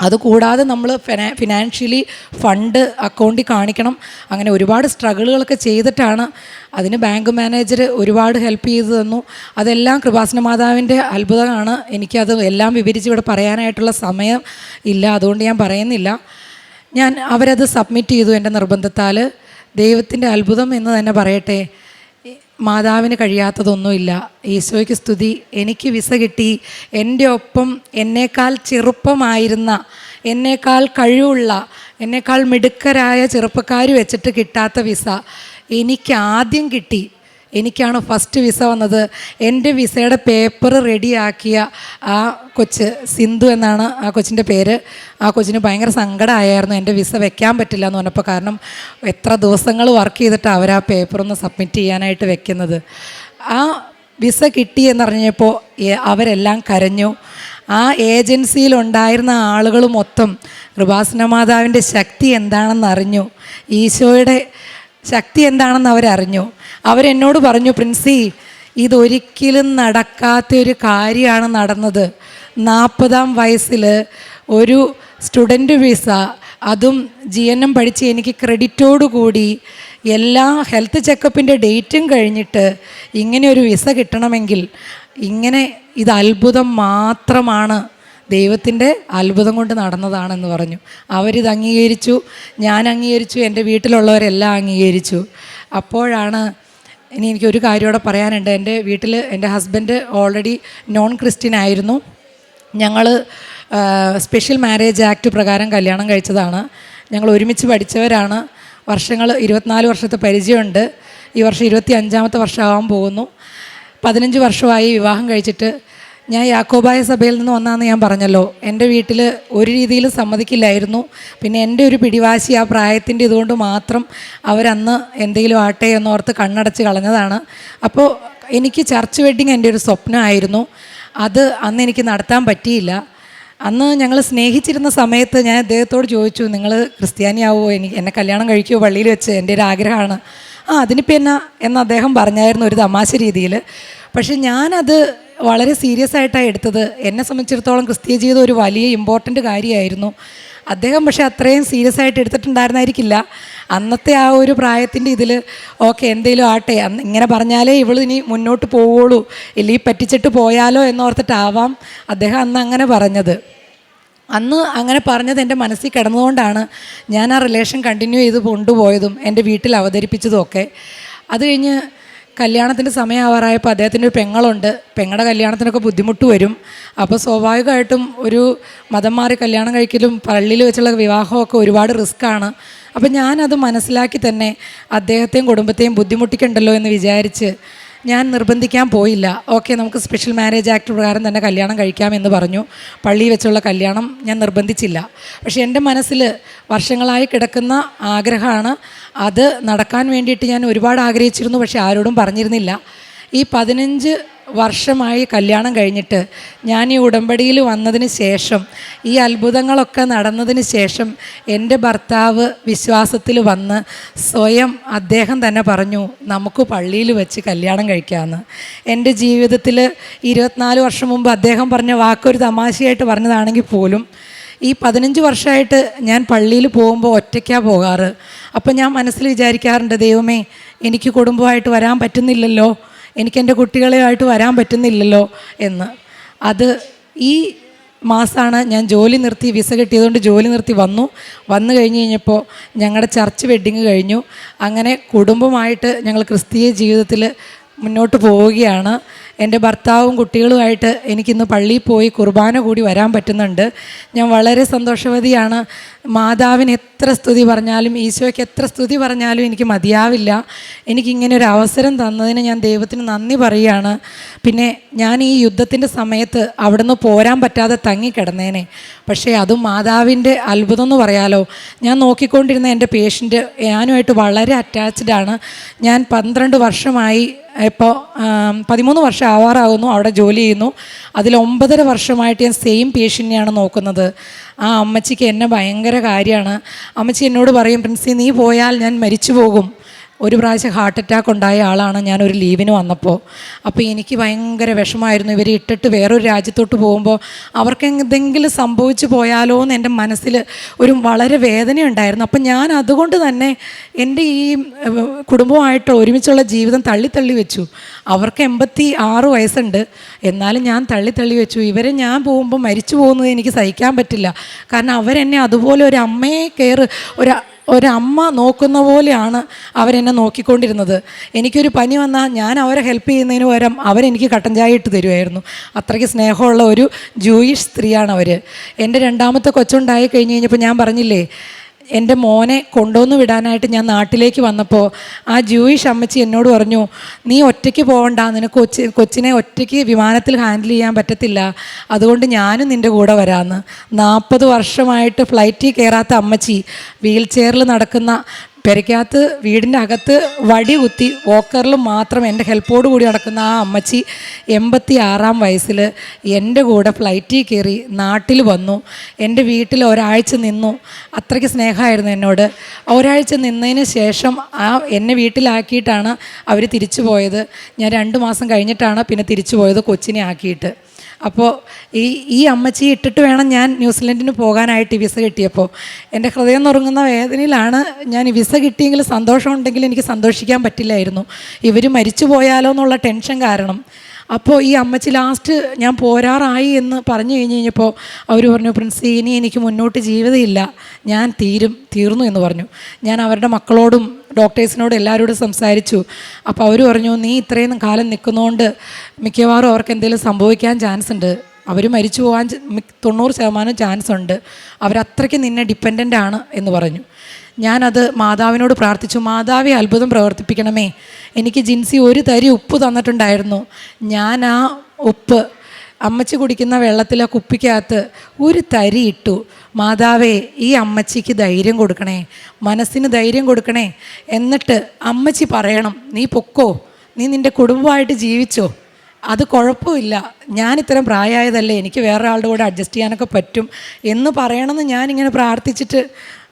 അതുകൂടാതെ നമ്മൾ ഫിനാ ഫിനാൻഷ്യലി ഫണ്ട് അക്കൗണ്ടിൽ കാണിക്കണം. അങ്ങനെ ഒരുപാട് സ്ട്രഗിളുകളൊക്കെ ചെയ്തിട്ടാണ് അതിന് ബാങ്ക് മാനേജർ ഒരുപാട് ഹെൽപ്പ് ചെയ്തു തന്നു. അതെല്ലാം കൃപാസന മാതാവിന്റെ അത്ഭുതമാണ്. എനിക്കത് എല്ലാം വിവരിച്ച് ഇവിടെ പറയാനായിട്ടുള്ള സമയം ഇല്ല അതുകൊണ്ട് ഞാൻ പറയുന്നില്ല. ഞാൻ അവരത് സബ്മിറ്റ് ചെയ്തു എന്റെ നിർബന്ധത്താൽ ദൈവത്തിന്റെ അത്ഭുതം എന്ന് തന്നെ പറയട്ടെ. മാതാവിന് കഴിയാത്തതൊന്നുമില്ല. ഈശോയ്ക്ക് സ്തുതി. എനിക്ക് വിസ കിട്ടി. എന്റെ ഒപ്പം എന്നേക്കാൾ ചെറുപ്പമായിരുന്ന എന്നേക്കാൾ കഴിവുള്ള എന്നേക്കാൾ മിടുക്കരായ ചെറുപ്പക്കാർ വെച്ചിട്ട് കിട്ടാത്ത വിസ എനിക്ക് ആദ്യം കിട്ടി. എനിക്കാണ് ഫസ്റ്റ് വിസ വന്നത്? എന്റെ വിസയുടെ പേപ്പർ റെഡിയാക്കിയ ആ കൊച്ച് സിന്ധു എന്നാണ് ആ കൊച്ചിന്റെ പേര്. ആ കൊച്ചിന് ഭയങ്കര സങ്കടമായിരുന്നു എന്റെ വിസ വെക്കാൻ പറ്റില്ല എന്ന് പറഞ്ഞപ്പോൾ. കാരണം എത്ര ദിവസങ്ങൾ വർക്ക് ചെയ്തിട്ട് അവർ ആ പേപ്പറൊന്ന് സബ്മിറ്റ് ചെയ്യാനായിട്ട് വെക്കുന്നത്. ആ വിസ കിട്ടി എന്നറിഞ്ഞപ്പോൾ എ- അവരെല്ലാം കരഞ്ഞു. ആ ഏജൻസിയിലുണ്ടായിരുന്ന ആളുകൾ മൊത്തം കൃപാസന മാതാവിന്റെ ശക്തി എന്താണെന്ന് അറിഞ്ഞു ഈശോയുടെ ശക്തി എന്താണെന്ന് അവരറിഞ്ഞു. അവരെന്നോട് പറഞ്ഞു പ്രിൻസി ഇതൊരിക്കലും നടക്കാത്ത ഒരു കാര്യമാണ് നടന്നത്. നാൽപ്പതാം വയസ്സിൽ ഒരു സ്റ്റുഡന്റ് വിസ അതും ജി എൻ എം പഠിച്ച് എനിക്ക് ക്രെഡിറ്റോടു കൂടി എല്ലാ ഹെൽത്ത് ചെക്കപ്പിന്റെ ഡേറ്റും കഴിഞ്ഞിട്ട് ഇങ്ങനെ ഒരു വിസ കിട്ടണമെങ്കിൽ ഇങ്ങനെ ഇത് അത്ഭുതം മാത്രമാണ് ദൈവത്തിന്റെ അത്ഭുതം കൊണ്ട് നടന്നതാണെന്ന് പറഞ്ഞു. അവരിത് അംഗീകരിച്ചു. ഞാൻ അംഗീകരിച്ചു. എന്റെ വീട്ടിലുള്ളവരെല്ലാം അംഗീകരിച്ചു. അപ്പോഴാണ് ഇനി എനിക്കൊരു കാര്യം കൂടെ പറയാനുണ്ട്. എന്റെ വീട്ടിൽ എന്റെ ഹസ്ബൻഡ് ഓൾറെഡി നോൺ ക്രിസ്ത്യൻ ആയിരുന്നു. ഞങ്ങൾ സ്പെഷ്യൽ മാരേജ് ആക്ട് പ്രകാരം കല്യാണം കഴിച്ചതാണ്. ഞങ്ങൾ ഒരുമിച്ച് പഠിച്ചവരാണ്. വർഷങ്ങൾ ഇരുപത്തിനാല് വർഷത്തെ പരിചയമുണ്ട്. ഈ വർഷം ഇരുപത്തി അഞ്ചാമത്തെ വർഷമാകാൻ പോകുന്നു. പതിനഞ്ച് വർഷമായി വിവാഹം കഴിച്ചിട്ട് ഞാൻ യാക്കോബായ സഭയിൽ നിന്ന് വന്നാന്ന് ഞാൻ പറഞ്ഞല്ലോ. എന്റെ വീട്ടിൽ ഒരു രീതിയിലും സമ്മതിക്കില്ലായിരുന്നു. പിന്നെ എന്റെ ഒരു പിടിവാശി ആ പ്രായത്തിന്റെ ഇതുകൊണ്ട് മാത്രം അവരന്ന് എന്തെങ്കിലും ആട്ടെ എന്നോർത്ത് കണ്ണടച്ച് കളഞ്ഞതാണ്. അപ്പോൾ എനിക്ക് ചർച്ച് വെഡ്ഡിങ് എന്റെ ഒരു സ്വപ്നമായിരുന്നു. അത് അന്ന് എനിക്ക് നടത്താൻ പറ്റിയില്ല. അന്ന് ഞങ്ങൾ സ്നേഹിച്ചിരുന്ന സമയത്ത് ഞാൻ അദ്ദേഹത്തോട് ചോദിച്ചു നിങ്ങൾ ക്രിസ്ത്യാനിയാവോ? എനിക്ക് എന്നെ കല്യാണം കഴിക്കുമോ പള്ളിയിൽ വെച്ച്? എന്റെ ഒരു ആഗ്രഹമാണ്. ആ അതിനിപ്പോൾ എന്നാ എന്ന് അദ്ദേഹം പറഞ്ഞായിരുന്നു ഒരു തമാശ രീതിയിൽ പക്ഷെ ഞാനത് വളരെ സീരിയസ് ആയിട്ടാണ് എടുത്തത്. എന്നെ സംബന്ധിച്ചിടത്തോളം ക്രിസ്തീയ ജീവിതം ഒരു വലിയ ഇമ്പോർട്ടന്റ് കാര്യമായിരുന്നു. അദ്ദേഹം പക്ഷേ അത്രയും സീരിയസ് ആയിട്ട് എടുത്തിട്ടുണ്ടായിരുന്നായിരിക്കില്ല. അന്നത്തെ ആ ഒരു പ്രായത്തിന്റെ ഇതിൽ ഓക്കെ എന്തെങ്കിലും ആട്ടെ അന്ന് ഇങ്ങനെ പറഞ്ഞാലേ ഇവൾ ഇനി മുന്നോട്ട് പോവുള്ളൂ. ഇല്ലെങ്കിൽ പറ്റിച്ചിട്ട് പോയാലോ എന്നോർത്തിട്ടാവാം അദ്ദേഹം അന്ന് അങ്ങനെ പറഞ്ഞത്. അന്ന് അങ്ങനെ പറഞ്ഞത് എന്റെ മനസ്സിൽ കിടന്നുകൊണ്ടാണ് ഞാൻ ആ റിലേഷൻ കണ്ടിന്യൂ ചെയ്ത് കൊണ്ടുപോയതും എന്റെ വീട്ടിൽ അവതരിപ്പിച്ചതും ഒക്കെ. അത് കഴിഞ്ഞ് കല്യാണത്തിന്റെ സമയമാവാറായപ്പോൾ അദ്ദേഹത്തിന്റെ ഒരു പെങ്ങളുണ്ട്. പെങ്ങളുടെ കല്യാണത്തിനൊക്കെ ബുദ്ധിമുട്ട് വരും. അപ്പോൾ സ്വാഭാവികമായിട്ടും ഒരു മതം മാറി കല്യാണം കഴിക്കലും പള്ളിയിൽ വെച്ചുള്ള വിവാഹമൊക്കെ ഒരുപാട് റിസ്ക്കാണ് അപ്പോൾ ഞാനത് മനസ്സിലാക്കി തന്നെ അദ്ദേഹത്തെയും കുടുംബത്തെയും ബുദ്ധിമുട്ടിക്കണ്ടല്ലോ എന്ന് വിചാരിച്ച് ഞാൻ നിർബന്ധിക്കാൻ പോയില്ല. ഓക്കെ നമുക്ക് സ്പെഷ്യൽ മാരേജ് ആക്ട് പ്രകാരം തന്നെ കല്യാണം കഴിക്കാമെന്ന് പറഞ്ഞു. പള്ളി വെച്ചുള്ള കല്യാണം ഞാൻ നിർബന്ധിച്ചില്ല. പക്ഷേ എന്റെ മനസ്സിൽ വർഷങ്ങളായി കിടക്കുന്ന ആഗ്രഹമാണ്. അത് നടക്കാൻ വേണ്ടിയിട്ട് ഞാൻ ഒരുപാട് ആഗ്രഹിച്ചിരുന്നു പക്ഷേ ആരോടും പറഞ്ഞിരുന്നില്ല. ഈ പതിനഞ്ച് വർഷമായി കല്യാണം കഴിഞ്ഞിട്ട് ഞാൻ ഈ ഉടമ്പടിയിൽ വന്നതിന് ശേഷം ഈ അത്ഭുതങ്ങളൊക്കെ നടന്നതിന് ശേഷം എന്റെ ഭർത്താവ് വിശ്വാസത്തിൽ വന്ന് സ്വയം അദ്ദേഹം തന്നെ പറഞ്ഞു നമുക്ക് പള്ളിയിൽ വെച്ച് കല്യാണം കഴിക്കാമെന്ന് എന്റെ ജീവിതത്തിൽ ഇരുപത്തിനാല് വർഷം മുമ്പ് അദ്ദേഹം പറഞ്ഞ വാക്കൊരു തമാശയായിട്ട് പറഞ്ഞതാണെങ്കിൽ പോലും ഈ പതിനഞ്ച് വർഷമായിട്ട് ഞാൻ പള്ളിയിൽ പോകുമ്പോൾ ഒറ്റയ്ക്കാണ് പോകാറ്. അപ്പോൾ ഞാൻ മനസ്സിൽ വിചാരിക്കാറുണ്ട് ദൈവമേ എനിക്ക് കുടുംബമായിട്ട് വരാൻ പറ്റുന്നില്ലല്ലോ. എനിക്ക് എന്റെ കുട്ടികളെയായിട്ട് വരാൻ പറ്റുന്നില്ലല്ലോ എന്ന്. അത് ഈ മാസമാണ് ഞാൻ ജോലി നിർത്തി വിസ കിട്ടിയതുകൊണ്ട് ജോലി നിർത്തി വന്നു. വന്നു കഴിഞ്ഞ് കഴിഞ്ഞപ്പോൾ ഞങ്ങളുടെ ചർച്ച് വെഡ്ഡിങ് കഴിഞ്ഞു. അങ്ങനെ കുടുംബമായിട്ട് ഞങ്ങൾ ക്രിസ്തീയ ജീവിതത്തിൽ മുന്നോട്ട് പോവുകയാണ്. എന്റെ ഭർത്താവും കുട്ടികളുമായിട്ട് എനിക്കിന്ന് പള്ളിയിൽ പോയി കുർബാന കൂടി വരാൻ പറ്റുന്നുണ്ട്. ഞാൻ വളരെ സന്തോഷവതിയാണ്. മാതാവിന് എത്ര സ്തുതി പറഞ്ഞാലും ഈശോയ്ക്ക് എത്ര സ്തുതി പറഞ്ഞാലും എനിക്ക് മതിയാവില്ല. എനിക്കിങ്ങനെ ഒരു അവസരം തന്നതിന് ഞാൻ ദൈവത്തിന് നന്ദി പറയുകയാണ്. പിന്നെ ഞാൻ ഈ യുദ്ധത്തിന്റെ സമയത്ത് അവിടുന്ന് പോരാൻ പറ്റാതെ തങ്ങിക്കിടന്നേനെ. പക്ഷേ അതും മാതാവിന്റെ അത്ഭുതം എന്ന് പറയാലോ. ഞാൻ നോക്കിക്കൊണ്ടിരുന്ന എന്റെ പേഷ്യന്റ് ഞാനുമായിട്ട് വളരെ അറ്റാച്ച്ഡാണ് ഞാൻ പന്ത്രണ്ട് വർഷമായി ഇപ്പോൾ പതിമൂന്ന് വർഷം ആവാറാകുന്നു അവിടെ ജോലി ചെയ്യുന്നു. അതിൽ ഒമ്പതര വർഷമായിട്ട് ഞാൻ സെയിം പേഷ്യന്റിനെയാണ് നോക്കുന്നത്. ആ അമ്മച്ചിക്ക് എന്നെ ഭയങ്കര കാര്യമാണ്. അമ്മച്ചി എന്നോട് പറയും പ്രിൻസി നീ പോയാൽ ഞാൻ മരിച്ചു പോകും ഒരു പ്രാവശ്യം ഹാർട്ട് അറ്റാക്ക് ഉണ്ടായ ആളാണ് ഞാൻ ഒരു ലീവിന് വന്നപ്പോൾ. അപ്പോൾ എനിക്ക് ഭയങ്കര വിഷമമായിരുന്നു. ഇവരെ ഇട്ടിട്ട് വേറൊരു രാജ്യത്തോട്ട് പോകുമ്പോൾ അവർക്ക് എന്തെങ്കിലും സംഭവിച്ചു പോയാലോ എന്ന് എന്റെ മനസ്സിൽ ഒരു വളരെ വേദനയുണ്ടായിരുന്നു. അപ്പം ഞാൻ അതുകൊണ്ട് തന്നെ എന്റെ ഈ കുടുംബമായിട്ട് ഒരുമിച്ചുള്ള ജീവിതം തള്ളി തള്ളി വെച്ചു. അവർക്ക് എൺപത്തി ആറ് വയസ്സുണ്ട്. എന്നാലും ഞാൻ തള്ളി തള്ളി വെച്ചു. ഇവരെ ഞാൻ പോകുമ്പോൾ മരിച്ചു പോകുന്നത് എനിക്ക് സഹിക്കാൻ പറ്റില്ല. കാരണം അവരെന്നെ അതുപോലെ ഒരു അമ്മയെ കയറ് ഒരു ഒരമ്മ നോക്കുന്ന പോലെയാണ് അവരെന്നെ നോക്കിക്കൊണ്ടിരുന്നത്. എനിക്കൊരു പനി വന്നാൽ ഞാൻ അവരെ ഹെൽപ്പ് ചെയ്യുന്നതിന് പകരം അവരെനിക്ക് കട്ടൻ ചായ ഇട്ട് തരുമായിരുന്നു അത്രയ്ക്ക് സ്നേഹമുള്ള ഒരു ജൂയിഷ് സ്ത്രീയാണ് അവർ എന്റെ രണ്ടാമത്തെ കൊച്ചുണ്ടായി കഴിഞ്ഞ് കഴിഞ്ഞപ്പോൾ ഞാൻ പറഞ്ഞില്ലേ എന്റെ മോനെ കൊണ്ടുവന്ന് വിടാനായിട്ട് ഞാൻ നാട്ടിലേക്ക് വന്നപ്പോൾ ആ ജൂയിഷ് അമ്മച്ചി എന്നോട് പറഞ്ഞു നീ ഒറ്റയ്ക്ക് പോകണ്ട നിനക്ക് കൊച്ചി കൊച്ചിനെ ഒറ്റയ്ക്ക് വിമാനത്തിൽ ഹാൻഡിൽ ചെയ്യാൻ പറ്റത്തില്ല. അതുകൊണ്ട് ഞാനും നിന്റെ കൂടെ വരാമെന്ന് നാൽപ്പത് വർഷമായിട്ട് ഫ്ലൈറ്റിൽ കയറാത്ത അമ്മച്ചി വീൽ ചെയറിൽ നടക്കുന്ന പെരയ്ക്കകത്ത് വീടിന്റെ അകത്ത് വടി കുത്തി വോക്കറിൽ മാത്രം എന്റെ ഹെൽപ്പോട് കൂടി നടക്കുന്ന ആ അമ്മച്ചി എൺപത്തി ആറാം വയസ്സിൽ എന്റെ കൂടെ ഫ്ലൈറ്റിൽ കയറി നാട്ടിൽ വന്നു. എന്റെ വീട്ടിൽ ഒരാഴ്ച നിന്നു. അത്രയ്ക്ക് സ്നേഹമായിരുന്നു എന്നോട്. ഒരാഴ്ച നിന്നതിന് ശേഷം ആ എന്നെ വീട്ടിലാക്കിയിട്ടാണ് അവർ തിരിച്ചു പോയത് ഞാൻ രണ്ട് മാസം കഴിഞ്ഞിട്ടാണ് പിന്നെ തിരിച്ചു പോയത് കൊച്ചിനെ ആക്കിയിട്ട്. അപ്പോൾ ഈ ഈ അമ്മച്ചി ഇട്ടിട്ട് വേണം ഞാൻ ന്യൂസിലൻഡിന് പോകാനായിട്ട് വിസ കിട്ടിയപ്പോൾ എന്റെ ഹൃദയം നുറങ്ങുന്ന വേദനയിലാണ് ഞാൻ വിസ കിട്ടിയെങ്കിൽ സന്തോഷമുണ്ടെങ്കിൽ എനിക്ക് സന്തോഷിക്കാൻ പറ്റില്ലായിരുന്നു. ഇവർ മരിച്ചു പോയാലോ എന്നുള്ള ടെൻഷൻ കാരണം. അപ്പോൾ ഈ അമ്മച്ചി ലാസ്റ്റ് ഞാൻ പോരാറായി എന്ന് പറഞ്ഞു കഴിഞ്ഞ് കഴിഞ്ഞപ്പോൾ അവർ പറഞ്ഞു പ്രിൻസി ഇനി എനിക്ക് മുന്നോട്ട് ജീവിതമില്ല. ഞാൻ തീരും തീർന്നു എന്ന് പറഞ്ഞു. ഞാൻ അവരുടെ മക്കളോടും ഡോക്ടേഴ്സിനോടും എല്ലാവരോടും സംസാരിച്ചു. അപ്പോൾ അവർ പറഞ്ഞു നീ ഇത്രയും കാലം നിൽക്കുന്നതുകൊണ്ട് മിക്കവാറും അവർക്ക് എന്തെങ്കിലും സംഭവിക്കാൻ ചാൻസ് ഉണ്ട്. അവർ മരിച്ചു പോകാൻ തൊണ്ണൂറ് ശതമാനം ചാൻസ് ഉണ്ട്. അവരത്രയ്ക്ക് നിന്നെ ഡിപ്പെൻഡന്റ് ആണ് എന്ന് പറഞ്ഞു. ഞാനത് മാതാവിനോട് പ്രാർത്ഥിച്ചു. മാതാവെ അത്ഭുതം പ്രവർത്തിപ്പിക്കണമേ. എനിക്ക് ജിൻസി ഒരു തരി ഉപ്പ് തന്നിട്ടുണ്ടായിരുന്നു. ഞാൻ ആ ഉപ്പ് അമ്മച്ചി കുടിക്കുന്ന വെള്ളത്തിലെ കുപ്പിക്കകത്ത് ഒരു തരി ഇട്ടു. മാതാവേ ഈ അമ്മച്ചിക്ക് ധൈര്യം കൊടുക്കണേ മനസ്സിന് ധൈര്യം കൊടുക്കണേ. എന്നിട്ട് അമ്മച്ചി പറയണം നീ പൊക്കോ നീ നിന്റെ കുടുംബമായിട്ട് ജീവിച്ചോ. അത് കുഴപ്പമില്ല ഞാൻ ഇത്രയും പ്രായമായതല്ലേ എനിക്ക് വേറൊരാളുടെ കൂടെ അഡ്ജസ്റ്റ് ചെയ്യാനൊക്കെ പറ്റും. എന്ന് പറയണമെന്ന് ഞാനിങ്ങനെ പ്രാർത്ഥിച്ചിട്ട്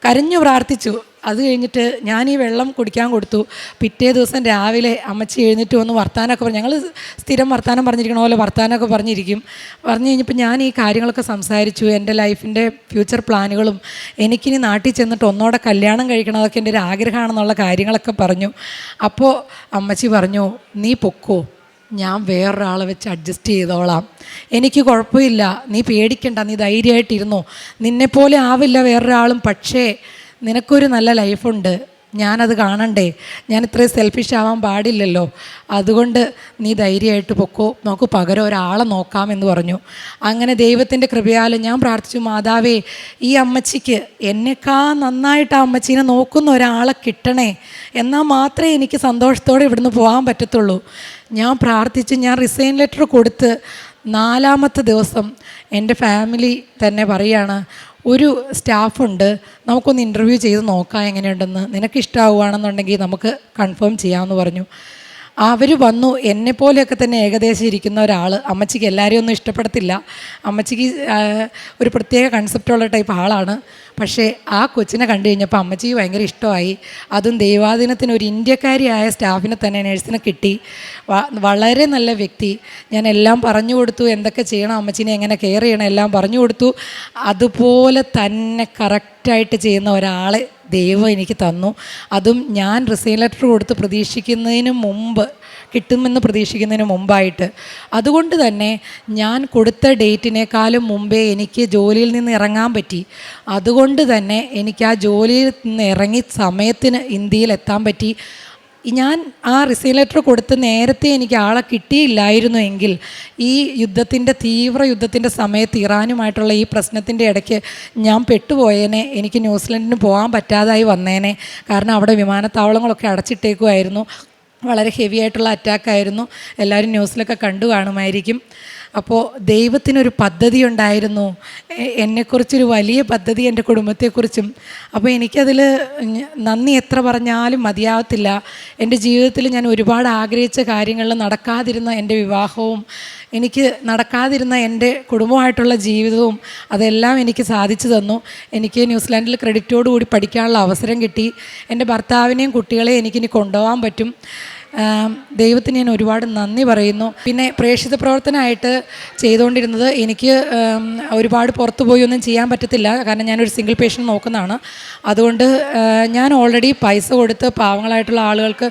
കരഞ്ഞു പ്രാർത്ഥിച്ചു. അത് കഴിഞ്ഞിട്ട് ഞാൻ ഈ വെള്ളം കുടിക്കാൻ കൊടുത്തു. പിറ്റേ ദിവസം രാവിലെ അമ്മച്ചി എഴുന്നേറ്റ് വന്ന് വർത്താനമൊക്കെ പറഞ്ഞു. ഞങ്ങൾ സ്ഥിരം വർത്താനം പറഞ്ഞിരിക്കണ പോലെ വർത്താനമൊക്കെ പറഞ്ഞിരിക്കും. പറഞ്ഞു കഴിഞ്ഞപ്പോൾ ഞാൻ ഈ കാര്യങ്ങളൊക്കെ സംസാരിച്ചു. എന്റെ ലൈഫിന്റെ ഫ്യൂച്ചർ പ്ലാനുകളും എനിക്കിനി നാട്ടിൽ ചെന്നിട്ട് ഒന്നോടെ കല്യാണം കഴിക്കണം അതൊക്കെ എന്റെ ഒരു ആഗ്രഹമാണെന്നുള്ള കാര്യങ്ങളൊക്കെ പറഞ്ഞു. അപ്പോൾ അമ്മച്ചി പറഞ്ഞു നീ പൊക്കോ? ഞാൻ വേറൊരാളെ വെച്ച് അഡ്ജസ്റ്റ് ചെയ്തോളാം. എനിക്ക് കുഴപ്പമില്ല. നീ പേടിക്കണ്ട. നീ ധൈര്യമായിട്ടിരുന്നോ. നിന്നെപ്പോലെ ആവില്ല വേറൊരാളും. പക്ഷേ നിനക്കൊരു നല്ല ലൈഫുണ്ട് ഞാനത് കാണണ്ടേ? ഞാൻ ഇത്രയും സെൽഫിഷ് ആവാൻ പാടില്ലല്ലോ. അതുകൊണ്ട് നീ ധൈര്യമായിട്ട് പൊക്കോ. നമുക്ക് പകരം ഒരാളെ നോക്കാമെന്ന് പറഞ്ഞു. അങ്ങനെ ദൈവത്തിന്റെ കൃപയാൽ ഞാൻ പ്രാർത്ഥിച്ചു മാതാവേ ഈ അമ്മച്ചിക്ക് എന്നെക്കാ നന്നായിട്ട് ആ അമ്മച്ചീനെ നോക്കുന്ന ഒരാളെ കിട്ടണേ. എന്നാൽ മാത്രമേ എനിക്ക് സന്തോഷത്തോടെ ഇവിടുന്ന് പോകാൻ പറ്റത്തുള്ളൂ. ഞാൻ പ്രാർത്ഥിച്ച് ഞാൻ റിസൈൻ ലെറ്റർ കൊടുത്ത് നാലാമത്തെ ദിവസം എന്റെ ഫാമിലി തന്നെ പറയാണ് ഒരു സ്റ്റാഫുണ്ട് നമുക്കൊന്ന് ഇന്റർവ്യൂ ചെയ്ത് നോക്കാം എങ്ങനെയുണ്ടെന്ന്. നിനക്ക് ഇഷ്ടമാവുകയാണെന്നുണ്ടെങ്കിൽ നമുക്ക് കൺഫേം ചെയ്യാമെന്ന് പറഞ്ഞു. അവർ വന്നു. എന്നെ പോലെയൊക്കെ തന്നെ ഏകദേശം ഇരിക്കുന്ന ഒരാൾ അമ്മച്ചിക്ക് എല്ലാവരെയും ഒന്നും ഇഷ്ടപ്പെടത്തില്ല. അമ്മച്ചിക്ക് ഒരു പ്രത്യേക കൺസെപ്റ്റുള്ള ടൈപ്പ് ആളാണ്. പക്ഷേ ആ കൊച്ചിനെ കണ്ടു കഴിഞ്ഞപ്പോൾ അമ്മച്ചിക്ക് ഭയങ്കര ഇഷ്ടമായി. അതും ദൈവാദിനത്തിന് ഒരു ഇന്ത്യക്കാരിയായ സ്റ്റാഫിനെ തന്നെ നേഴ്സിനെ കിട്ടി. വളരെ നല്ല വ്യക്തി. ഞാൻ എല്ലാം പറഞ്ഞു കൊടുത്തു. എന്തൊക്കെ ചെയ്യണം അമ്മച്ചിനെ എങ്ങനെ കെയർ ചെയ്യണം എല്ലാം പറഞ്ഞു കൊടുത്തു. അതുപോലെ തന്നെ കറക്റ്റായിട്ട് ചെയ്യുന്ന ഒരാളെ ദൈവം എനിക്ക് തന്നു. അതും ഞാൻ റിസൈൻ ലെറ്റർ കൊടുത്ത് പ്രതീക്ഷിക്കുന്നതിന് മുമ്പ് കിട്ടുമെന്ന് പ്രതീക്ഷിക്കുന്നതിന് മുമ്പായിട്ട്. അതുകൊണ്ട് തന്നെ ഞാൻ കൊടുത്ത ഡേറ്റിനേക്കാളും മുമ്പേ എനിക്ക് ജോലിയിൽ നിന്ന് ഇറങ്ങാൻ പറ്റി. അതുകൊണ്ട് തന്നെ എനിക്ക് ആ ജോലിയിൽ നിന്ന് ഇറങ്ങി സമയത്തിന് ഇന്ത്യയിൽ എത്താൻ പറ്റി. ഞാൻ ആ റിസൈൻ ലെറ്റർ കൊടുത്ത് നേരത്തെ എനിക്ക് ആളെ കിട്ടിയില്ലായിരുന്നു എങ്കിൽ ഈ യുദ്ധത്തിന്റെ തീവ്ര യുദ്ധത്തിന്റെ സമയത്ത് ഇറാനുമായിട്ടുള്ള ഈ പ്രശ്നത്തിന്റെ ഇടയ്ക്ക് ഞാൻ പെട്ടുപോയേനെ എനിക്ക് ന്യൂസിലൻഡിന് പോകാൻ പറ്റാതായി വന്നേനെ. കാരണം അവിടെ വിമാനത്താവളങ്ങളൊക്കെ അടച്ചിട്ടേക്കുമായിരുന്നു വളരെ ഹെവി ആയിട്ടുള്ള അറ്റാക്കായിരുന്നു എല്ലാവരും ന്യൂസിലൊക്കെ കണ്ടു കാണുമായിരിക്കും അപ്പോൾ ദൈവത്തിനൊരു പദ്ധതി ഉണ്ടായിരുന്നു എന്നെക്കുറിച്ചൊരു വലിയ പദ്ധതി എന്റെ കുടുംബത്തെക്കുറിച്ചും. അപ്പോൾ എനിക്കതിൽ നന്ദി എത്ര പറഞ്ഞാലും മതിയാവത്തില്ല. എന്റെ ജീവിതത്തിൽ ഞാൻ ഒരുപാട് ആഗ്രഹിച്ച കാര്യങ്ങളിൽ നടക്കാതിരുന്ന എന്റെ വിവാഹവും എനിക്ക് നടക്കാതിരുന്ന എന്റെ കുടുംബമായിട്ടുള്ള ജീവിതവും അതെല്ലാം എനിക്ക് സാധിച്ചു തന്നു. എനിക്ക് ന്യൂസിലാൻഡിൽ ക്രെഡിറ്റോടുകൂടി പഠിക്കാനുള്ള അവസരം കിട്ടി. എന്റെ ഭർത്താവിനെയും കുട്ടികളെയും എനിക്കിനി കൊണ്ടുപോകാൻ പറ്റും. ദൈവത്തിന് ഞാൻ ഒരുപാട് നന്ദി പറയുന്നു. പിന്നെ പ്രേക്ഷിത പ്രവർത്തനമായിട്ട് ചെയ്തുകൊണ്ടിരുന്നത് എനിക്ക് ഒരുപാട് പുറത്തു പോയി ഒന്നും ചെയ്യാൻ പറ്റത്തില്ല. കാരണം ഞാനൊരു സിംഗിൾ പേഷ്യന്റ് നോക്കുന്നതാണ്. അതുകൊണ്ട് ഞാൻ ഓൾറെഡി പൈസ കൊടുത്ത് പാവങ്ങളായിട്ടുള്ള ആളുകൾക്ക്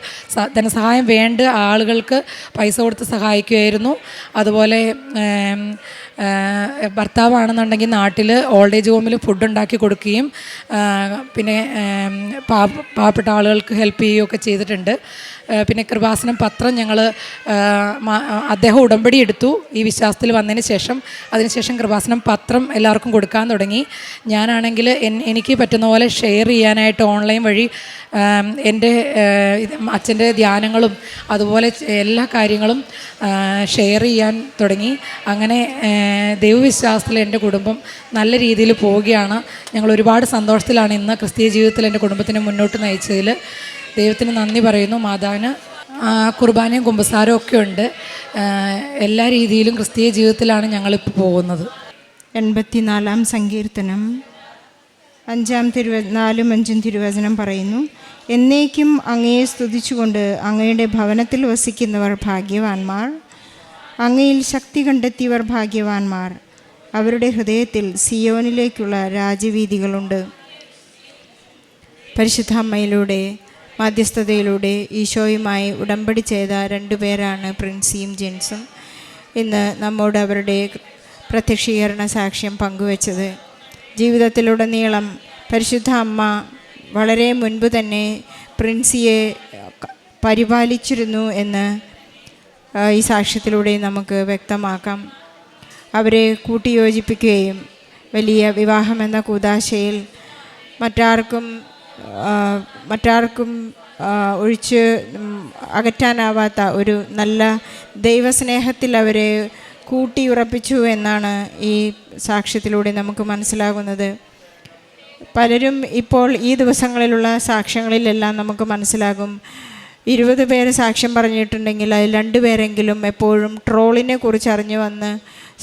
ധനസഹായം വേണ്ട ആളുകൾക്ക് പൈസ കൊടുത്ത് സഹായിക്കുമായിരുന്നു അതുപോലെ ഭർത്താവാണെന്നുണ്ടെങ്കിൽ നാട്ടിൽ ഓൾഡ് ഏജ് ഹോമിൽ ഫുഡ് ഉണ്ടാക്കി കൊടുക്കുകയും പിന്നെ പാവപ്പെട്ട ആളുകൾക്ക് ഹെൽപ്പ് ചെയ്യുകയൊക്കെ ചെയ്തിട്ടുണ്ട്. പിന്നെ കൃപാസനം പത്രം ഞങ്ങൾ അദ്ദേഹം ഉടമ്പടി എടുത്തു ഈ വിശ്വാസത്തിൽ വന്നതിന് ശേഷം. അതിനുശേഷം കൃപാസനം പത്രം എല്ലാവർക്കും കൊടുക്കാൻ തുടങ്ങി. ഞാനാണെങ്കിൽ എനിക്ക് പറ്റുന്ന പോലെ ഷെയർ ചെയ്യാനായിട്ട് ഓൺലൈൻ വഴി എന്റെ അച്ഛന്റെ ധ്യാനങ്ങളും അതുപോലെ എല്ലാ കാര്യങ്ങളും ഷെയർ ചെയ്യാൻ തുടങ്ങി. അങ്ങനെ ദൈവവിശ്വാസത്തിൽ എന്റെ കുടുംബം നല്ല രീതിയിൽ പോവുകയാണ്. ഞങ്ങൾ ഒരുപാട് സന്തോഷത്തിലാണ് ഇന്ന് ക്രിസ്തീയ ജീവിതത്തിൽ എന്റെ കുടുംബത്തിനെ മുന്നോട്ട് നയിച്ചതിൽ. ദൈവത്തിന് നന്ദി പറയുന്നു. മാതാവിന് കുർബാനയും കുമ്പസാരവും ഒക്കെ ഉണ്ട്. എല്ലാ രീതിയിലും ക്രിസ്തീയ ജീവിതത്തിലാണ് ഞങ്ങളിപ്പോൾ പോകുന്നത്. എൺപത്തിനാലാം സങ്കീർത്തനം. അഞ്ചാം തിരുവ നാലും അഞ്ചും തിരുവചനം പറയുന്നു എന്നേക്കും അങ്ങയെ സ്തുതിച്ചുകൊണ്ട് അങ്ങയുടെ ഭവനത്തിൽ വസിക്കുന്നവർ ഭാഗ്യവാന്മാർ. അങ്ങയിൽ ശക്തി കണ്ടെത്തിയവർ ഭാഗ്യവാന്മാർ. അവരുടെ ഹൃദയത്തിൽ സിയോനിലേക്കുള്ള രാജവീതികളുണ്ട് പരിശുദ്ധ അമ്മയിലൂടെ മാധ്യസ്ഥതയിലൂടെ ഈശോയുമായി ഉടമ്പടി ചെയ്ത രണ്ടുപേരാണ് പ്രിൻസിയും ജെൻസും ഇന്ന് നമ്മോട് അവരുടെ പ്രത്യക്ഷീകരണ സാക്ഷ്യം പങ്കുവച്ചത്. ജീവിതത്തിലുടനീളം പരിശുദ്ധ അമ്മ വളരെ മുൻപ് തന്നെ പ്രിൻസിയെ പരിപാലിച്ചിരുന്നു എന്ന് ഈ സാക്ഷ്യത്തിലൂടെ നമുക്ക് വ്യക്തമാക്കാം. അവരെ കൂട്ടിയോജിപ്പിക്കുകയും വലിയ വിവാഹമെന്ന കൂതാശയിൽ മറ്റാർക്കും മറ്റാർക്കും ഒഴിച്ച് അകറ്റാനാവാത്ത ഒരു നല്ല ദൈവസ്നേഹത്തിൽ അവരെ കൂട്ടിയുറപ്പിച്ചു എന്നാണ് ഈ സാക്ഷ്യത്തിലൂടെ നമുക്ക് മനസ്സിലാകുന്നത്. പലരും ഇപ്പോൾ ഈ ദിവസങ്ങളിലുള്ള സാക്ഷ്യങ്ങളിലെല്ലാം നമുക്ക് മനസ്സിലാകും. ഇരുപത് പേര് സാക്ഷ്യം പറഞ്ഞിട്ടുണ്ടെങ്കിൽ അതിൽ രണ്ടുപേരെങ്കിലും എപ്പോഴും ട്രോളിനെ കുറിച്ച് അറിഞ്ഞു വന്ന്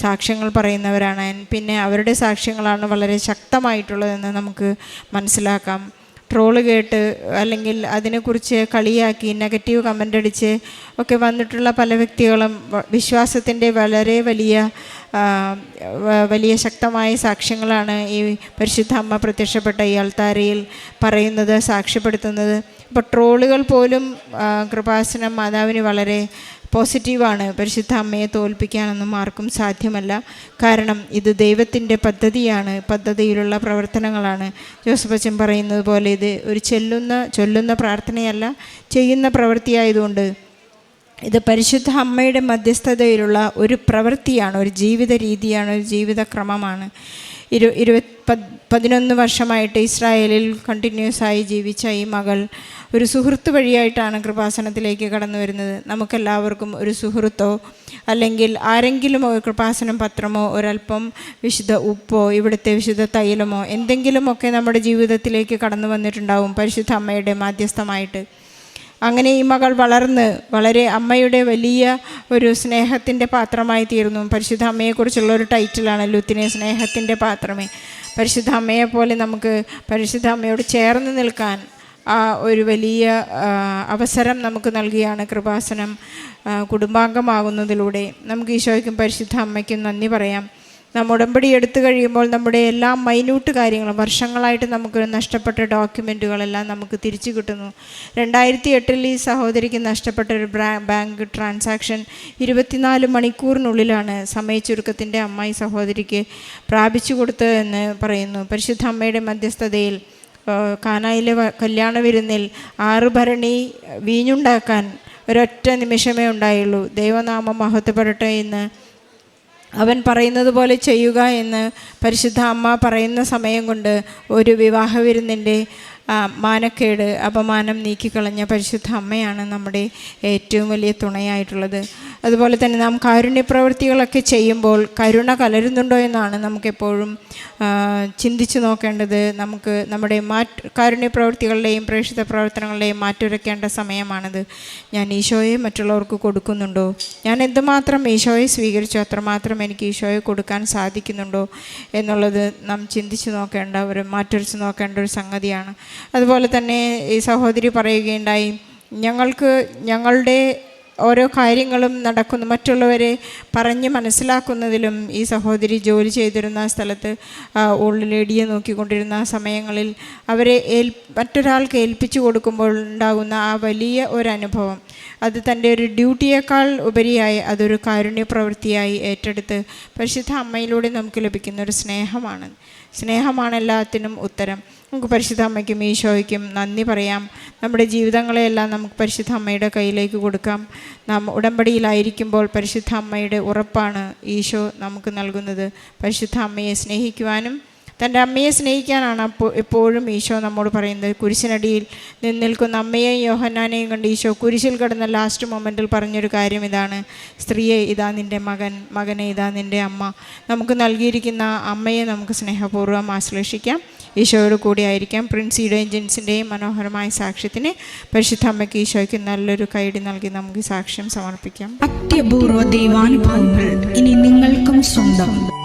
സാക്ഷ്യങ്ങൾ പറയുന്നവരാണ്. പിന്നെ അവരുടെ സാക്ഷ്യങ്ങളാണ് വളരെ ശക്തമായിട്ടുള്ളതെന്ന് നമുക്ക് മനസ്സിലാക്കാം. ട്രോൾ കേട്ട് അല്ലെങ്കിൽ അതിനെക്കുറിച്ച് കളിയാക്കി നെഗറ്റീവ് കമന്റ് അടിച്ച് ഒക്കെ വന്നിട്ടുള്ള പല വ്യക്തികളും വിശ്വാസത്തിന്റെ വളരെ വലിയ വലിയ ശക്തമായ സാക്ഷ്യങ്ങളാണ് ഈ പരിശുദ്ധ അമ്മ പ്രത്യക്ഷപ്പെട്ട ഈ അൾത്താരയിൽ പറയുന്നത് സാക്ഷ്യപ്പെടുത്തുന്നത്. അപ്പോൾ ട്രോളുകൾ പോലും കൃപാസനം മാതാവിന് വളരെ പോസിറ്റീവാണ്. പരിശുദ്ധ അമ്മയെ തോൽപ്പിക്കാനൊന്നും ആർക്കും സാധ്യമല്ല. കാരണം ഇത് ദൈവത്തിന്റെ പദ്ധതിയാണ്. പദ്ധതിയിലുള്ള പ്രവർത്തനങ്ങളാണ്. ജോസഫ് അച്ഛൻ പറയുന്നത് പോലെ ഇത് ഒരു ചെല്ലുന്ന ചൊല്ലുന്ന പ്രാർത്ഥനയല്ല ചെയ്യുന്ന പ്രവൃത്തിയായതുകൊണ്ട് ഇത് പരിശുദ്ധ അമ്മയുടെ മധ്യസ്ഥതയിലുള്ള ഒരു പ്രവൃത്തിയാണ് ഒരു ജീവിത രീതിയാണ് ഒരു ജീവിതക്രമമാണ് ഇരു ഇരുപത് പത് പതിനൊന്ന് വർഷമായിട്ട് ഇസ്രായേലിൽ കണ്ടിന്യൂസ് ആയി ജീവിച്ച ഈ മകൾ ഒരു സുഹൃത്ത് വഴിയായിട്ടാണ് കൃപാസനത്തിലേക്ക് കടന്നു വരുന്നത്. നമുക്കെല്ലാവർക്കും ഒരു സുഹൃത്തോ അല്ലെങ്കിൽ ആരെങ്കിലും ഒരു കൃപാസനം പത്രമോ ഒരല്പം വിശുദ്ധ ഉപ്പോ ഇവിടുത്തെ വിശുദ്ധ തൈലമോ എന്തെങ്കിലുമൊക്കെ നമ്മുടെ ജീവിതത്തിലേക്ക് കടന്നു വന്നിട്ടുണ്ടാവും പരിശുദ്ധ അമ്മയുടെ മാധ്യസ്ഥമായിട്ട്. അങ്ങനെ ഈ മകൾ വളർന്ന് വളരെ അമ്മയുടെ വലിയ ഒരു സ്നേഹത്തിന്റെ പാത്രമായി തീർന്നു പരിശുദ്ധ അമ്മയെക്കുറിച്ചുള്ള ഒരു ടൈറ്റിലാണ് ലുത്തിനെ സ്നേഹത്തിന്റെ പാത്രമേ. പരിശുദ്ധ അമ്മയെ പോലെ നമുക്ക് പരിശുദ്ധ അമ്മയോട് ചേർന്ന് നിൽക്കാൻ ആ ഒരു വലിയ അവസരം നമുക്ക് നൽകിയാണ് കൃപാസനം കുടുംബാംഗമാകുന്നതിലൂടെ. നമുക്ക് ഈശോയ്ക്കും പരിശുദ്ധ അമ്മയ്ക്കും നന്ദി പറയാം. നാം ഉടമ്പടി എടുത്തു കഴിയുമ്പോൾ നമ്മുടെ എല്ലാ മൈന്യൂട്ട് കാര്യങ്ങളും വർഷങ്ങളായിട്ട് നമുക്ക് നഷ്ടപ്പെട്ട ഡോക്യുമെന്റുകളെല്ലാം നമുക്ക് തിരിച്ചു കിട്ടുന്നു. രണ്ടായിരത്തി എട്ടിൽ ഈ സഹോദരിക്ക് നഷ്ടപ്പെട്ട ഒരു ബാങ്ക് ട്രാൻസാക്ഷൻ ഇരുപത്തിനാല് മണിക്കൂറിനുള്ളിലാണ് സമയ ചുരുക്കത്തിന്റെ അമ്മായി സഹോദരിക്ക് പ്രാപിച്ചു കൊടുത്തതെന്ന് പറയുന്നു. പരിശുദ്ധ അമ്മയുടെ മധ്യസ്ഥതയിൽ കാനായിലെ കല്യാണ വിരുന്നിൽ ആറ് ഭരണി വീഞ്ഞുണ്ടാക്കാൻ ഒരൊറ്റ നിമിഷമേ ഉണ്ടായുള്ളൂ. ദൈവനാമം മഹത്വപ്പെടട്ടെ എന്ന് അവൻ പറയുന്നത് പോലെ ചെയ്യുക എന്ന് പരിശുദ്ധ അമ്മ പറയുന്ന സമയം കൊണ്ട് ഒരു വിവാഹ വിരുന്നിന്റെ മാനക്കേട് അപമാനം നീക്കിക്കളഞ്ഞ പരിശുദ്ധ അമ്മയാണ് നമ്മുടെ ഏറ്റവും വലിയ തുണയായിട്ടുള്ളത്. അതുപോലെ തന്നെ നാം കാരുണ്യപ്രവൃത്തികളൊക്കെ ചെയ്യുമ്പോൾ കരുണ കലരുന്നുണ്ടോ എന്നാണ് നമുക്കെപ്പോഴും ചിന്തിച്ചു നോക്കേണ്ടത്. നമുക്ക് നമ്മുടെ മാറ്റ് കാരുണ്യപ്രവൃത്തികളുടെയും പ്രേക്ഷിത പ്രവർത്തനങ്ങളുടെയും മാറ്റുരയ്ക്കേണ്ട സമയമാണിത്. ഞാൻ ഈശോയെ മറ്റുള്ളവർക്ക് കൊടുക്കുന്നുണ്ടോ? ഞാൻ എന്തുമാത്രം ഈശോയെ സ്വീകരിച്ചു അത്രമാത്രം എനിക്ക് ഈശോയെ കൊടുക്കാൻ സാധിക്കുന്നുണ്ടോ എന്നുള്ളത് നാം ചിന്തിച്ചു നോക്കേണ്ട ഒരു മാറ്റുരച്ച് നോക്കേണ്ട ഒരു സംഗതിയാണ്. അതുപോലെ തന്നെ ഈ സഹോദരി പറയുകയുണ്ടായി ഞങ്ങൾക്ക് ഞങ്ങളുടെ ഓരോ കാര്യങ്ങളും നടക്കുന്നു. മറ്റുള്ളവരെ പറഞ്ഞ് മനസ്സിലാക്കുന്നതിലും ഈ സഹോദരി ജോലി ചെയ്തിരുന്ന സ്ഥലത്ത് ലേഡിയെ നോക്കിക്കൊണ്ടിരുന്ന സമയങ്ങളിൽ അവരെ ഏൽ മറ്റൊരാൾക്ക് ഏൽപ്പിച്ചു കൊടുക്കുമ്പോൾ ഉണ്ടാകുന്ന ആ വലിയ ഒരു അനുഭവം. അത് തന്റെ ഒരു ഡ്യൂട്ടിയേക്കാൾ ഉപരിയായി അതൊരു കാരുണ്യ പ്രവൃത്തിയായി ഏറ്റെടുത്ത് പരിശുദ്ധ അമ്മയിലൂടെ നമുക്ക് ലഭിക്കുന്ന ഒരു സ്നേഹമാണ്. സ്നേഹമാണ് എല്ലാത്തിനും ഉത്തരം. നമുക്ക് പരിശുദ്ധ അമ്മയ്ക്കും ഈശോയ്ക്കും നന്ദി പറയാം. നമ്മുടെ ജീവിതങ്ങളെയെല്ലാം നമുക്ക് പരിശുദ്ധ അമ്മയുടെ കയ്യിലേക്ക് കൊടുക്കാം. നാം ഉടമ്പടിയിലായിരിക്കുമ്പോൾ പരിശുദ്ധ അമ്മയുടെ ഉറപ്പാണ് ഈശോ നമുക്ക് നൽകുന്നത്. പരിശുദ്ധ അമ്മയെ സ്നേഹിക്കുവാനും തന്റെ അമ്മയെ സ്നേഹിക്കാനാണ് അപ്പോൾ എപ്പോഴും ഈശോ നമ്മോട് പറയുന്നത്. കുരിശിനടിയിൽ നിന്ന് നിൽക്കുന്ന അമ്മയെയും യോഹന്നാനെയും കണ്ട് ഈശോ കുരിശിൽ കിടന്ന ലാസ്റ്റ് മൊമെന്റിൽ പറഞ്ഞൊരു കാര്യം ഇതാണ്. സ്ത്രീയെ ഇതാ നിന്റെ മകൻ മകനെ ഇതാ നിന്റെ അമ്മ. നമുക്ക് നൽകിയിരിക്കുന്ന അമ്മയെ നമുക്ക് സ്നേഹപൂർവം ആശ്ലേഷിക്കാം. ഈശോയോട് കൂടി ആയിരിക്കാം. പ്രിൻസിയുടെയും ജെൻസിന്റെയും മനോഹരമായ സാക്ഷ്യത്തിന് പരിശുദ്ധ അമ്മയ്ക്ക് ഈശോയ്ക്ക് നല്ലൊരു കൈടി നൽകി നമുക്ക് സാക്ഷ്യം സമർപ്പിക്കാം. അത്യപൂർവ ദൈവാനുഭവങ്ങൾ ഇനി നിങ്ങൾക്കും സ്വന്തം.